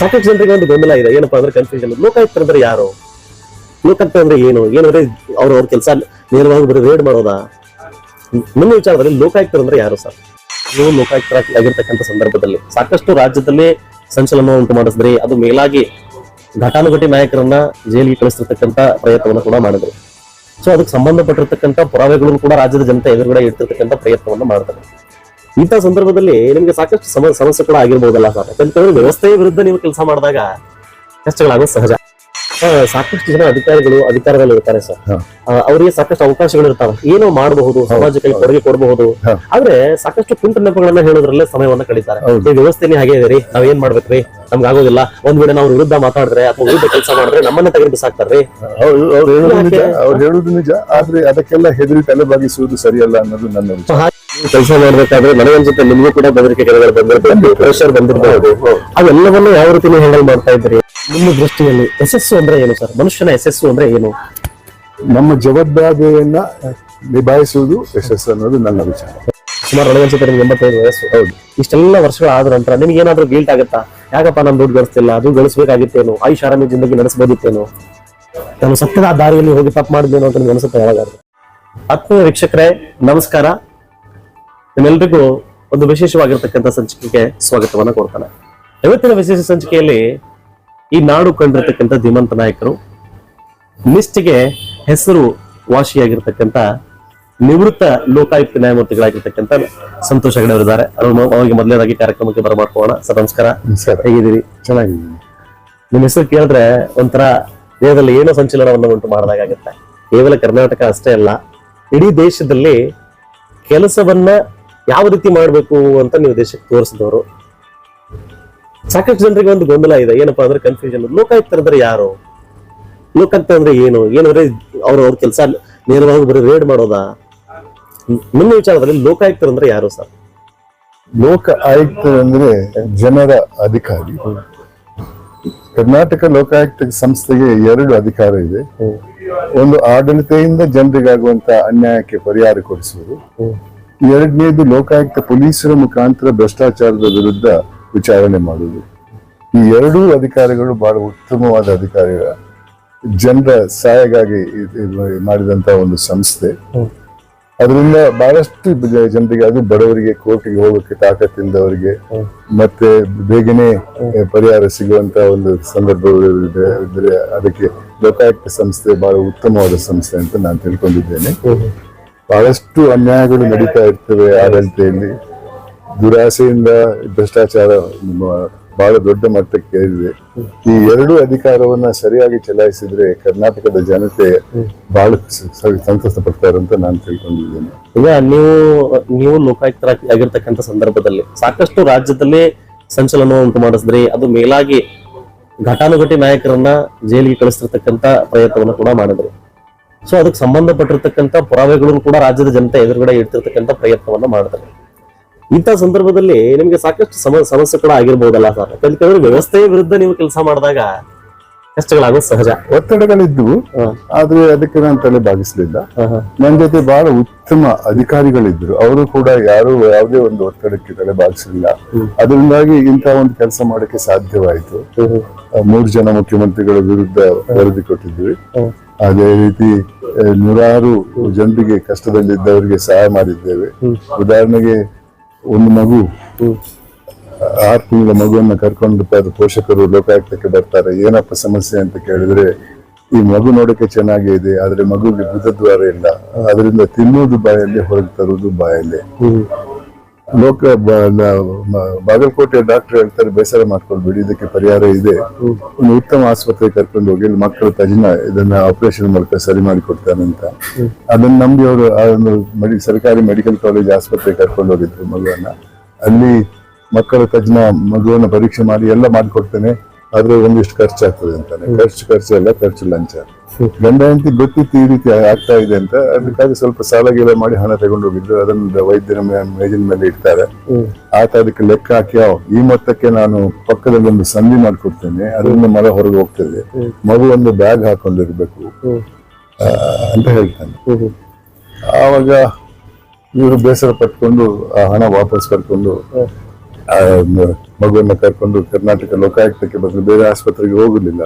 ಸಾಕಷ್ಟು ಜನರಿಗೆ ಒಂದು ಗೊಂದಲ ಇದೆ. ಏನಪ್ಪಾ ಅಂದ್ರೆ ಕನ್ಫ್ಯೂಷನ್ ಲೋಕಾಯುಕ್ತ ಅಂದ್ರೆ ಯಾರು? ಲೋಕಾಯುಕ್ತ ಅಂದ್ರೆ ಏನು? ಏನಂದ್ರೆ ಅವ್ರ ಅವ್ರ ಕೆಲಸ ನೇರವಾಗಿ ಬರೀ ರೇಡ್ ಮಾಡೋದಾ? ನಿಮ್ಮ ವಿಚಾರದಲ್ಲಿ ಲೋಕಾಯುಕ್ತ ಅಂದ್ರೆ ಯಾರು ಸರ್? ನೀವು ಲೋಕಾಯುಕ್ತರಾಗಿರ್ತಕ್ಕಂಥ ಸಂದರ್ಭದಲ್ಲಿ ಸಾಕಷ್ಟು ರಾಜ್ಯದಲ್ಲಿ ಸಂಚಲನ ಉಂಟು ಮಾಡಿಸಿದ್ರಿ. ಅದು ಮೇಲಾಗಿ ಘಟಾನುಘಟಿ ನಾಯಕರನ್ನ ಜೈಲಿಗೆ ಕಳಿಸ್ತಿರ್ತಕ್ಕಂಥ ಪ್ರಯತ್ನವನ್ನು ಕೂಡ ಮಾಡಿದ್ರು. ಸೊ ಅದಕ್ಕೆ ಸಂಬಂಧಪಟ್ಟಿರ್ತಕ್ಕಂಥ ಪುರಾವೆಗಳನ್ನು ಕೂಡ ರಾಜ್ಯದ ಜನತೆ ಎದುರುಗಡೆ ಇಡ್ತಿರ್ತಕ್ಕಂಥ ಪ್ರಯತ್ನವನ್ನು ಮಾಡ್ತಾರೆ. ಇಂಥ ಸಂದರ್ಭದಲ್ಲಿ ನಿಮ್ಗೆ ಸಾಕಷ್ಟು ಸಮ ಸಮಸ್ಯೆ ಕೂಡ ಆಗಿರ್ಬೋದಲ್ಲ ಸರ್. ಯಾಕಂತಂದ್ರೆ ವ್ಯವಸ್ಥೆಯ ವಿರುದ್ಧ ನೀವು ಕೆಲಸ ಮಾಡಿದಾಗ ಕಷ್ಟಗಳಾಗೋದು ಸಹಜ. ಸಾಕಷ್ಟು ಜನ ಅಧಿಕಾರಿಗಳು ಅಧಿಕಾರದಲ್ಲಿ ಇರ್ತಾರೆ ಸರ್. ಅವರಿಗೆ ಸಾಕಷ್ಟು ಅವಕಾಶಗಳು ಇರ್ತಾವೆ ಏನೋ ಮಾಡಬಹುದು ಸಮಾಜಕ್ಕೆ ಕೊಡುಗೆ ಕೊಡಬಹುದು. ಆದ್ರೆ ಸಾಕಷ್ಟು ಕುಂಟು ನೆಪಗಳನ್ನ ಹೇಳೋದ್ರಲ್ಲೇ ಸಮಯವನ್ನ ಕಳೀತಾರೆ. ಈ ವ್ಯವಸ್ಥೆನೇ ಹಾಗೆ ಇದೆ ರೀ. ನಾವ್ ಏನ್ ಮಾಡ್ಬೇಕ್ರಿ ನಮ್ಗೆ ಆಗೋದಿಲ್ಲ ಒಂದ್ ವೇಳೆ ನಾವು ವಿರುದ್ಧ ಮಾತಾಡಿದ್ರೆ ಅಥವಾ ವಿರುದ್ಧ ಕೆಲಸ ಮಾಡಿದ್ರೆ ನಮ್ಮನ್ನ ತೆಗೆದು ಬಿಸಾಕ್ತಾರ್ರಿ ಅವ್ರು ಹೇಳೋದು ನಿಜ ಆದ್ರೆ ಅದಕ್ಕೆಲ್ಲ ಹೆದರಿ ತಲೆ ಬಾಗಿಸುವುದು ಸರಿಯಲ್ಲ ಅನ್ನೋದು ನನ್ನ ಕೆಲಸ ಮಾಡ್ಬೇಕಾದ್ರೆ ನನಗನ್ಸುತ್ತೆ ನಿಮ್ಗೂ ಕೂಡ ಬೆದರಿಕೆ ಕೆಲವರು ಬಂದಿರಬಹುದು ಪ್ರೆಷರ್ ಬಂದಿರಬಹುದು ಅವೆಲ್ಲವನ್ನೂ ಯಾವ ರೀತಿ ನೀವು ಹ್ಯಾಂಡಲ್ ಮಾಡ್ತಾ ಇದ್ರಿ ನಿಮ್ಮ ದೃಷ್ಟಿಯಲ್ಲಿ ಯಶಸ್ಸು ಅಂದ್ರೆ ಏನು ಸರ್? ಮನುಷ್ಯನ ಯಶಸ್ಸು ಅಂದ್ರೆ ಏನು? ನಮ್ಮ ಜವಾಬ್ದಾರಿಯನ್ನ ನಿಭಾಯಿಸುವುದು ಯಶಸ್ಸು ಅನ್ನೋದು ನನ್ನ ವಿಚಾರ. ಸುಮಾರು ನನಗನ್ಸುತ್ತೆ ನಿಮ್ಗೆ ಎಂಬತ್ತೈದು ವಯಸ್ಸು. ಹೌದು. ಇಷ್ಟೆಲ್ಲ ವರ್ಷಗಳ ಆದ ನಂತರ ನಿಮ್ಗೆ ಏನಾದ್ರೂ ಗೀಲ್ಟ್ ಆಗುತ್ತಾ? ಯಾಕಪ್ಪ ನಾನು ದುಡ್ಡು ಗಳಿಸ್ತಿಲ್ಲ ಅದು ಗಳಿಸ್ಬೇಕಾಗಿತ್ತೇನು? ಆಯುಷ್ ಆರಾಮಿ ಜಿಂದಗಿ ನಡೆಸಬಹುದಿತ್ತೇನು ನಾನು ಸತ್ಯದ ದಾರಿಯಲ್ಲಿ ಹೋಗಿ ತಪ್ಪು ಮಾಡಿದ್ದೇನೋ ಅಂತ ನಿಮ್ಗೆ ಅನಿಸುತ್ತೆ ಯಾವಾಗಾದ್ರೂ? ಆತ್ಮೀಯ ವೀಕ್ಷಕರೇ ನಮಸ್ಕಾರ. ನಿಮ್ಮೆಲ್ರಿಗೂ ಒಂದು ವಿಶೇಷವಾಗಿರ್ತಕ್ಕಂಥ ಸಂಚಿಕೆಗೆ ಸ್ವಾಗತವನ್ನ ಕೊಡ್ತಾನೆ. ಇವತ್ತಿನ ವಿಶೇಷ ಸಂಚಿಕೆಯಲ್ಲಿ ಈ ನಾಡು ಕಂಡಿರ್ತಕ್ಕಂಥ ಧೀಮಂತ ನಾಯಕರು ನಿಷ್ಠೆಗೆ ಹೆಸರು ವಾಸಿಯಾಗಿರ್ತಕ್ಕಂಥ ನಿವೃತ್ತ ಲೋಕಾಯುಕ್ತ ನ್ಯಾಯಮೂರ್ತಿಗಳಾಗಿರ್ತಕ್ಕಂಥ ಸಂತೋಷ ಹೆಗಡೆ ಅವರಿದ್ದಾರೆ. ಅವ್ರು ಅವರಿಗೆ ಮೊದಲನೇದಾಗಿ ಕಾರ್ಯಕ್ರಮಕ್ಕೆ ಬರಮಾಡ್ಕೋಣ ಸರ್ ನಮಸ್ಕಾರ. ಹೇಗಿದ್ದೀರಿ? ಚೆನ್ನಾಗಿದ್ದೀನಿ ನಿಮ್ಮ ಹೆಸರು ಕೇಳಿದ್ರೆ ಒಂಥರ ದೇಹದಲ್ಲಿ ಏನೋ ಸಂಚಲನವನ್ನು ಉಂಟು ಮಾಡಿದಾಗುತ್ತೆ ಕೇವಲ ಕರ್ನಾಟಕ ಅಷ್ಟೇ ಅಲ್ಲ ಇಡೀ ದೇಶದಲ್ಲಿ ಕೆಲಸವನ್ನ ಯಾವ ರೀತಿ ಮಾಡಬೇಕು ಅಂತ ನೀವು ದೇಶಕ್ಕೆ ತೋರಿಸಿದವರು? ಸಾಕಷ್ಟು ಜನರಿಗೆ ಒಂದು ಗೊಂದಲ ಇದೆ. ಏನಪ್ಪಾ ಅಂದ್ರೆ ಕನ್ಫ್ಯೂಷನ್ ಲೋಕಾಯುಕ್ತ ಅಂದ್ರೆ ಯಾರು? ಲೋಕಾಯುಕ್ತ ಅಂದ್ರೆ ಏನು? ಏನಂದ್ರೆ ಅವ್ರ ಅವ್ರ ಕೆಲಸ ನೇರವಾಗಿ ಬರೀ ರೇಡ್ ಮಾಡೋದಾ? ನಿಮ್ಮ ವಿಚಾರದಲ್ಲಿ ಲೋಕಾಯುಕ್ತರು ಅಂದ್ರೆ ಯಾರು ಸರ್? ಲೋಕ ಆಯುಕ್ತ ಅಂದ್ರೆ ಜನರ ಅಧಿಕಾರಿ. ಕರ್ನಾಟಕ ಲೋಕಾಯುಕ್ತ ಸಂಸ್ಥೆಗೆ ಎರಡು ಅಧಿಕಾರ ಇದೆ. ಒಂದು ಆಡಳಿತೆಯಿಂದ ಜನರಿಗಾಗುವಂತ ಅನ್ಯಾಯಕ್ಕೆ ಪರಿಹಾರ ಕೊಡಿಸುವುದು. ಎರಡನೇದು ಲೋಕಾಯುಕ್ತ ಪೊಲೀಸರ ಮುಖಾಂತರ ಭ್ರಷ್ಟಾಚಾರದ ವಿರುದ್ಧ ವಿಚಾರಣೆ ಮಾಡುವುದು. ಈ ಎರಡೂ ಅಧಿಕಾರಿಗಳು ಬಹಳ ಉತ್ತಮವಾದ ಅಧಿಕಾರಿಗಳ ಜನರ ಸಹಾಯಗಾಗಿ ಮಾಡಿದಂತ ಒಂದು ಸಂಸ್ಥೆ. ಅದರಿಂದ ಬಹಳಷ್ಟು ಜನರಿಗೆ ಅದು ಬಡವರಿಗೆ ಕೋರ್ಟ್ಗೆ ಹೋಗೋಕೆ ತಾಕತ್ತಿಲ್ಲದವರಿಗೆ ಮತ್ತೆ ಬೇಗನೆ ಪರಿಹಾರ ಸಿಗುವಂತ ಒಂದು ಸಂದರ್ಭಗಳು ಅದಕ್ಕೆ ಲೋಕಾಯುಕ್ತ ಸಂಸ್ಥೆ ಬಹಳ ಉತ್ತಮವಾದ ಸಂಸ್ಥೆ ಅಂತ ನಾನು ತಿಳ್ಕೊಂಡಿದ್ದೇನೆ. ಬಹಳಷ್ಟು ಅನ್ಯಾಯಗಳು ನಡೀತಾ ಇರ್ತವೆ ಆಡಳಿತೆಯಲ್ಲಿ ದುರಾಸೆಯಿಂದ ಭ್ರಷ್ಟಾಚಾರ ಬಹಳ ದೊಡ್ಡ ಮಟ್ಟಕ್ಕೆ ಏರಿದೆ ಈ ಎರಡು ಅಧಿಕಾರವನ್ನ ಸರಿಯಾಗಿ ಚಲಾಯಿಸಿದ್ರೆ ಕರ್ನಾಟಕದ ಜನತೆ ಬಹಳ ಸಂತಸ ಪಡ್ತಾರೆ ಅಂತ ನಾನು ತಿಳ್ಕೊಂಡಿದ್ದೇನೆ. ಈಗ ನೀವು ನೀವು ಲೋಕಾಯುಕ್ತರ ಆಗಿರ್ತಕ್ಕಂಥ ಸಂದರ್ಭದಲ್ಲಿ ಸಾಕಷ್ಟು ರಾಜ್ಯದಲ್ಲಿ ಸಂಚಲನ ಉಂಟು ಮಾಡಿಸಿದ್ರಿ ಅದು ಮೇಲಾಗಿ ಘಟಾನುಘಟಿ ನಾಯಕರನ್ನ ಜೈಲಿಗೆ ಕಳಿಸ್ತಿರ್ತಕ್ಕಂಥ ಪ್ರಯತ್ನವನ್ನು ಕೂಡ ಮಾಡಿದ್ರಿ. ಸೊ ಅದಕ್ಕೆ ಸಂಬಂಧಪಟ್ಟಿರ್ತಕ್ಕಂಥ ಪುರಾವೆಗಳನ್ನು ಕೂಡ ರಾಜ್ಯದ ಜನತೆ ಎದುರುಗಡೆ ಇಡ್ತಿರ್ತಕ್ಕಂಥ ಪ್ರಯತ್ನವನ್ನ ಮಾಡ್ತಾರೆ. ಇಂಥ ಸಂದರ್ಭದಲ್ಲಿ ನಿಮಗೆ ಸಾಕಷ್ಟು ಸಮ ಸಮಸ್ಯೆ ಕೂಡ ಆಗಿರ್ಬೋದಲ್ಲ ಸರ್? ಯಾಕಂದ್ರೆ ವ್ಯವಸ್ಥೆಯ ವಿರುದ್ಧ ನೀವು ಕೆಲಸ ಮಾಡಿದಾಗ ಕಷ್ಟಗಳಾಗೋದು ಸಹಜ. ಒತ್ತಡಗಳಿದ್ದವು ಆದ್ರೆ ಅದಕ್ಕೆ ನಾನು ತಲೆ ಭಾಗಿಸಲಿಲ್ಲ. ನನ್ನ ಜೊತೆ ಬಹಳ ಉತ್ತಮ ಅಧಿಕಾರಿಗಳಿದ್ರು. ಅವರು ಕೂಡ ಯಾರು ಯಾವುದೇ ಒಂದು ಒತ್ತಡಕ್ಕೆ ತಲೆ ಭಾಗಿಸಲಿಲ್ಲ ಅದರಿಂದಾಗಿ ಇಂಥ ಒಂದು ಕೆಲಸ ಮಾಡಕ್ಕೆ ಸಾಧ್ಯವಾಯಿತು. ಮೂರು ಜನ ಮುಖ್ಯಮಂತ್ರಿಗಳ ವಿರುದ್ಧ ವರದಿ ಕೊಟ್ಟಿದ್ವಿ. ಅದೇ ರೀತಿ ನೂರಾರು ಜನರಿಗೆ ಕಷ್ಟದಲ್ಲಿದ್ದವರಿಗೆ ಸಹಾಯ ಮಾಡಿದ್ದೇವೆ. ಉದಾಹರಣೆಗೆ ಒಂದು ಮಗು. ಆರು ತಿಂಗಳ ಮಗುವನ್ನು ಕರ್ಕೊಂಡು ಅದು ಪೋಷಕರು ಲೋಕಾಯುಕ್ತಕ್ಕೆ ಬರ್ತಾರೆ. ಏನಪ್ಪ ಸಮಸ್ಯೆ ಅಂತ ಕೇಳಿದ್ರೆ ಈ ಮಗು ನೋಡಕ್ಕೆ ಚೆನ್ನಾಗೇ ಇದೆ ಆದ್ರೆ ಮಗುಗೆ ಬುದ್ಧದ್ವಾರ ಇಲ್ಲ. ಅದರಿಂದ ತಿನ್ನುವುದು ಬಾಯಲ್ಲಿ ಹೊರಗೆ ತರುವುದು ಬಾಯಲ್ಲಿ. ಲೋಕ ಬಾಗಲಕೋಟೆ ಡಾಕ್ಟರ್ ಹೇಳ್ತಾರೆ, ಬೇಸರ ಮಾಡ್ಕೊಳ್ಬೇಡಿ, ಇದಕ್ಕೆ ಪರಿಹಾರ ಇದೆ. ಒಂದು ಉತ್ತಮ ಆಸ್ಪತ್ರೆಗೆ ಕರ್ಕೊಂಡು ಹೋಗಿ ಮಕ್ಕಳು ತಜ್ಞ ಇದನ್ನ ಆಪರೇಷನ್ ಮೂಲಕ ಸರಿ ಮಾಡಿ ಕೊಡ್ತಾನೆ ಅಂತ. ಅದನ್ನ ನಂಬಿ ಅವರು ಸರ್ಕಾರಿ ಮೆಡಿಕಲ್ ಕಾಲೇಜ್ ಆಸ್ಪತ್ರೆಗೆ ಕರ್ಕೊಂಡು ಹೋಗಿದ್ರು ಮಗುವನ್ನ. ಅಲ್ಲಿ ಮಕ್ಕಳ ತಜ್ಞ ಮಗುವನ್ನ ಪರೀಕ್ಷೆ ಮಾಡಿ ಎಲ್ಲ ಮಾಡಿಕೊಡ್ತೇನೆ. ಆದ್ರೆ ಒಂದಿಷ್ಟು ಖರ್ಚಾಗ್ತದೆ ಅಂತಾನೆ ಖರ್ಚು ಖರ್ಚು ಎಲ್ಲ ಖರ್ಚು ಲಂಚ ಗಂಡ ಹೆಂಡತಿ ಗೊತ್ತಿತ್ತು ಈ ರೀತಿ ಆಗ್ತಾ ಇದೆ ಅಂತ ಅದಕ್ಕಾಗಿ ಸ್ವಲ್ಪ ಸಾಲ ಗೀಲ ಮಾಡಿ ಹಣ ತಗೊಂಡು ಹೋಗಿದ್ರು ಅದನ್ನ ವೈದ್ಯರ ಮೇಜಿನ ಮೇಲೆ ಇಡ್ತಾರೆ. ಆತ ಅದಕ್ಕೆ ಲೆಕ್ಕ ಹಾಕಿ "ಯಾವ, ಈ ಮೊತ್ತಕ್ಕೆ ನಾನು ಪಕ್ಕದಲ್ಲಿ ಒಂದು ಸಂಧಿ ಮಾಡ್ಕೊಡ್ತೇನೆ ಅದರಿಂದ ಮರ ಹೊರಗೆ ಹೋಗ್ತದೆ ಮಗು ಒಂದು ಬ್ಯಾಗ್ ಹಾಕೊಂಡಿರ್ಬೇಕು. ಅಂತ ಹೇಳ್ತಾನೆ. ಆವಾಗ ಇವರು ಬೇಸರ ಪಟ್ಕೊಂಡು ಆ ಹಣ ವಾಪಸ್ ಕರ್ಕೊಂಡು ಮಗುವನ್ನ ಕರ್ಕೊಂಡು ಕರ್ನಾಟಕ ಲೋಕಾಯುಕ್ತಕ್ಕೆ ಬಂದು ಬೇರೆ ಆಸ್ಪತ್ರೆಗೆ ಹೋಗಲಿಲ್ಲ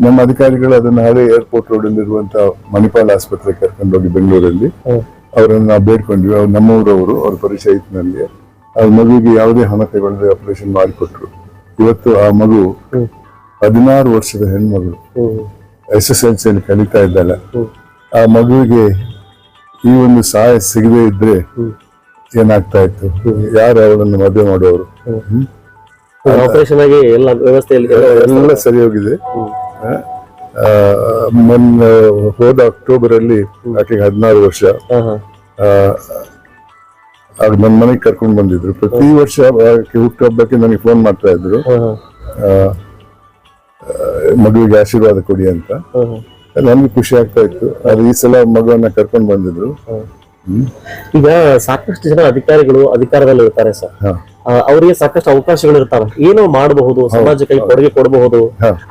ನಮ್ಮ ಅಧಿಕಾರಿಗಳು ಅದನ್ನ ಹಳೆ ಏರ್ಪೋರ್ಟ್ ರೋಡ್ ಇರುವಂತ ಮಣಿಪಾಲ್ ಆಸ್ಪತ್ರೆಗೆ ಕರ್ಕೊಂಡು ಹೋಗಿ ಬೆಂಗಳೂರಲ್ಲಿ ಅವರನ್ನು ನಾವು ಬೇಡ್ಕೊಂಡ್ವಿ. ಅವ್ರು ನಮ್ಮೂರವರು ಅವ್ರ ಪರಿಚಯ ಆ ಮಗುವಿಗೆ ಯಾವುದೇ ಹಣ ತಗೊಳ್ಳದೆ ಆಪರೇಷನ್ ಮಾಡಿಕೊಟ್ರು. ಇವತ್ತು ಆ ಮಗು ಹದಿನಾರು ವರ್ಷದ ಹೆಣ್ಮಗಳು ಎಸ್ ಎಸ್ ಎಲ್ ಸಿಯಲ್ಲಿ ಕಲಿತಾ ಇದ್ದಾಳೆ. ಆ ಮಗುವಿಗೆ ಈ ಒಂದು ಸಹಾಯ ಸಿಗದೇ ಇದ್ರೆ ಏನಾಗ್ತಾ ಇತ್ತು? ಯಾರು ಅವಳನ್ನು ಮದುವೆ ಮಾಡುವವರು? ಆಪರೇಷನ್ ಆಗಿ ಎಲ್ಲ ವ್ಯವಸ್ಥೆಯಲ್ಲಿ ಎಲ್ಲ ಸರಿ ಹೋಗಿದೆ. ಮೊನ್ನೆ ಹೋದ ಅಕ್ಟೋಬರ್ ಅಲ್ಲಿ ಆಕೆಗೆ ಹದಿನಾರು ವರ್ಷ. ಅದು. ಆಗ ನನ್ನ ಮನೆಗೆ ಕರ್ಕೊಂಡು ಬಂದಿದ್ರು. ಪ್ರತಿ ವರ್ಷ ಆಕೆ ಹುಟ್ಟುಹಬ್ಬಕ್ಕೆ ನನಗೆ ಫೋನ್ ಮಾಡ್ತಾ ಇದ್ರು. ಮಗುವಿಗೆ ಆಶೀರ್ವಾದ ಕೊಡಿ ಅಂತ. ನನಗೆ ಖುಷಿ ಆಗ್ತಾ ಇತ್ತು. ಆದ್ರೆ ಈ ಸಲ ಮಗುವನ್ನ ಕರ್ಕೊಂಡು ಬಂದಿದ್ರು. ಈಗ ಸಾಕಷ್ಟು ಜನ ಅಧಿಕಾರಿಗಳು ಅಧಿಕಾರದಲ್ಲಿ ಇರ್ತಾರೆ ಸರ್. ಅವರಿಗೆ ಸಾಕಷ್ಟು ಅವಕಾಶಗಳು ಇರ್ತಾವೆ ಏನೋ ಮಾಡಬಹುದು ಸಮಾಜಕ್ಕೆ ಕೊಡುಗೆ ಕೊಡಬಹುದು.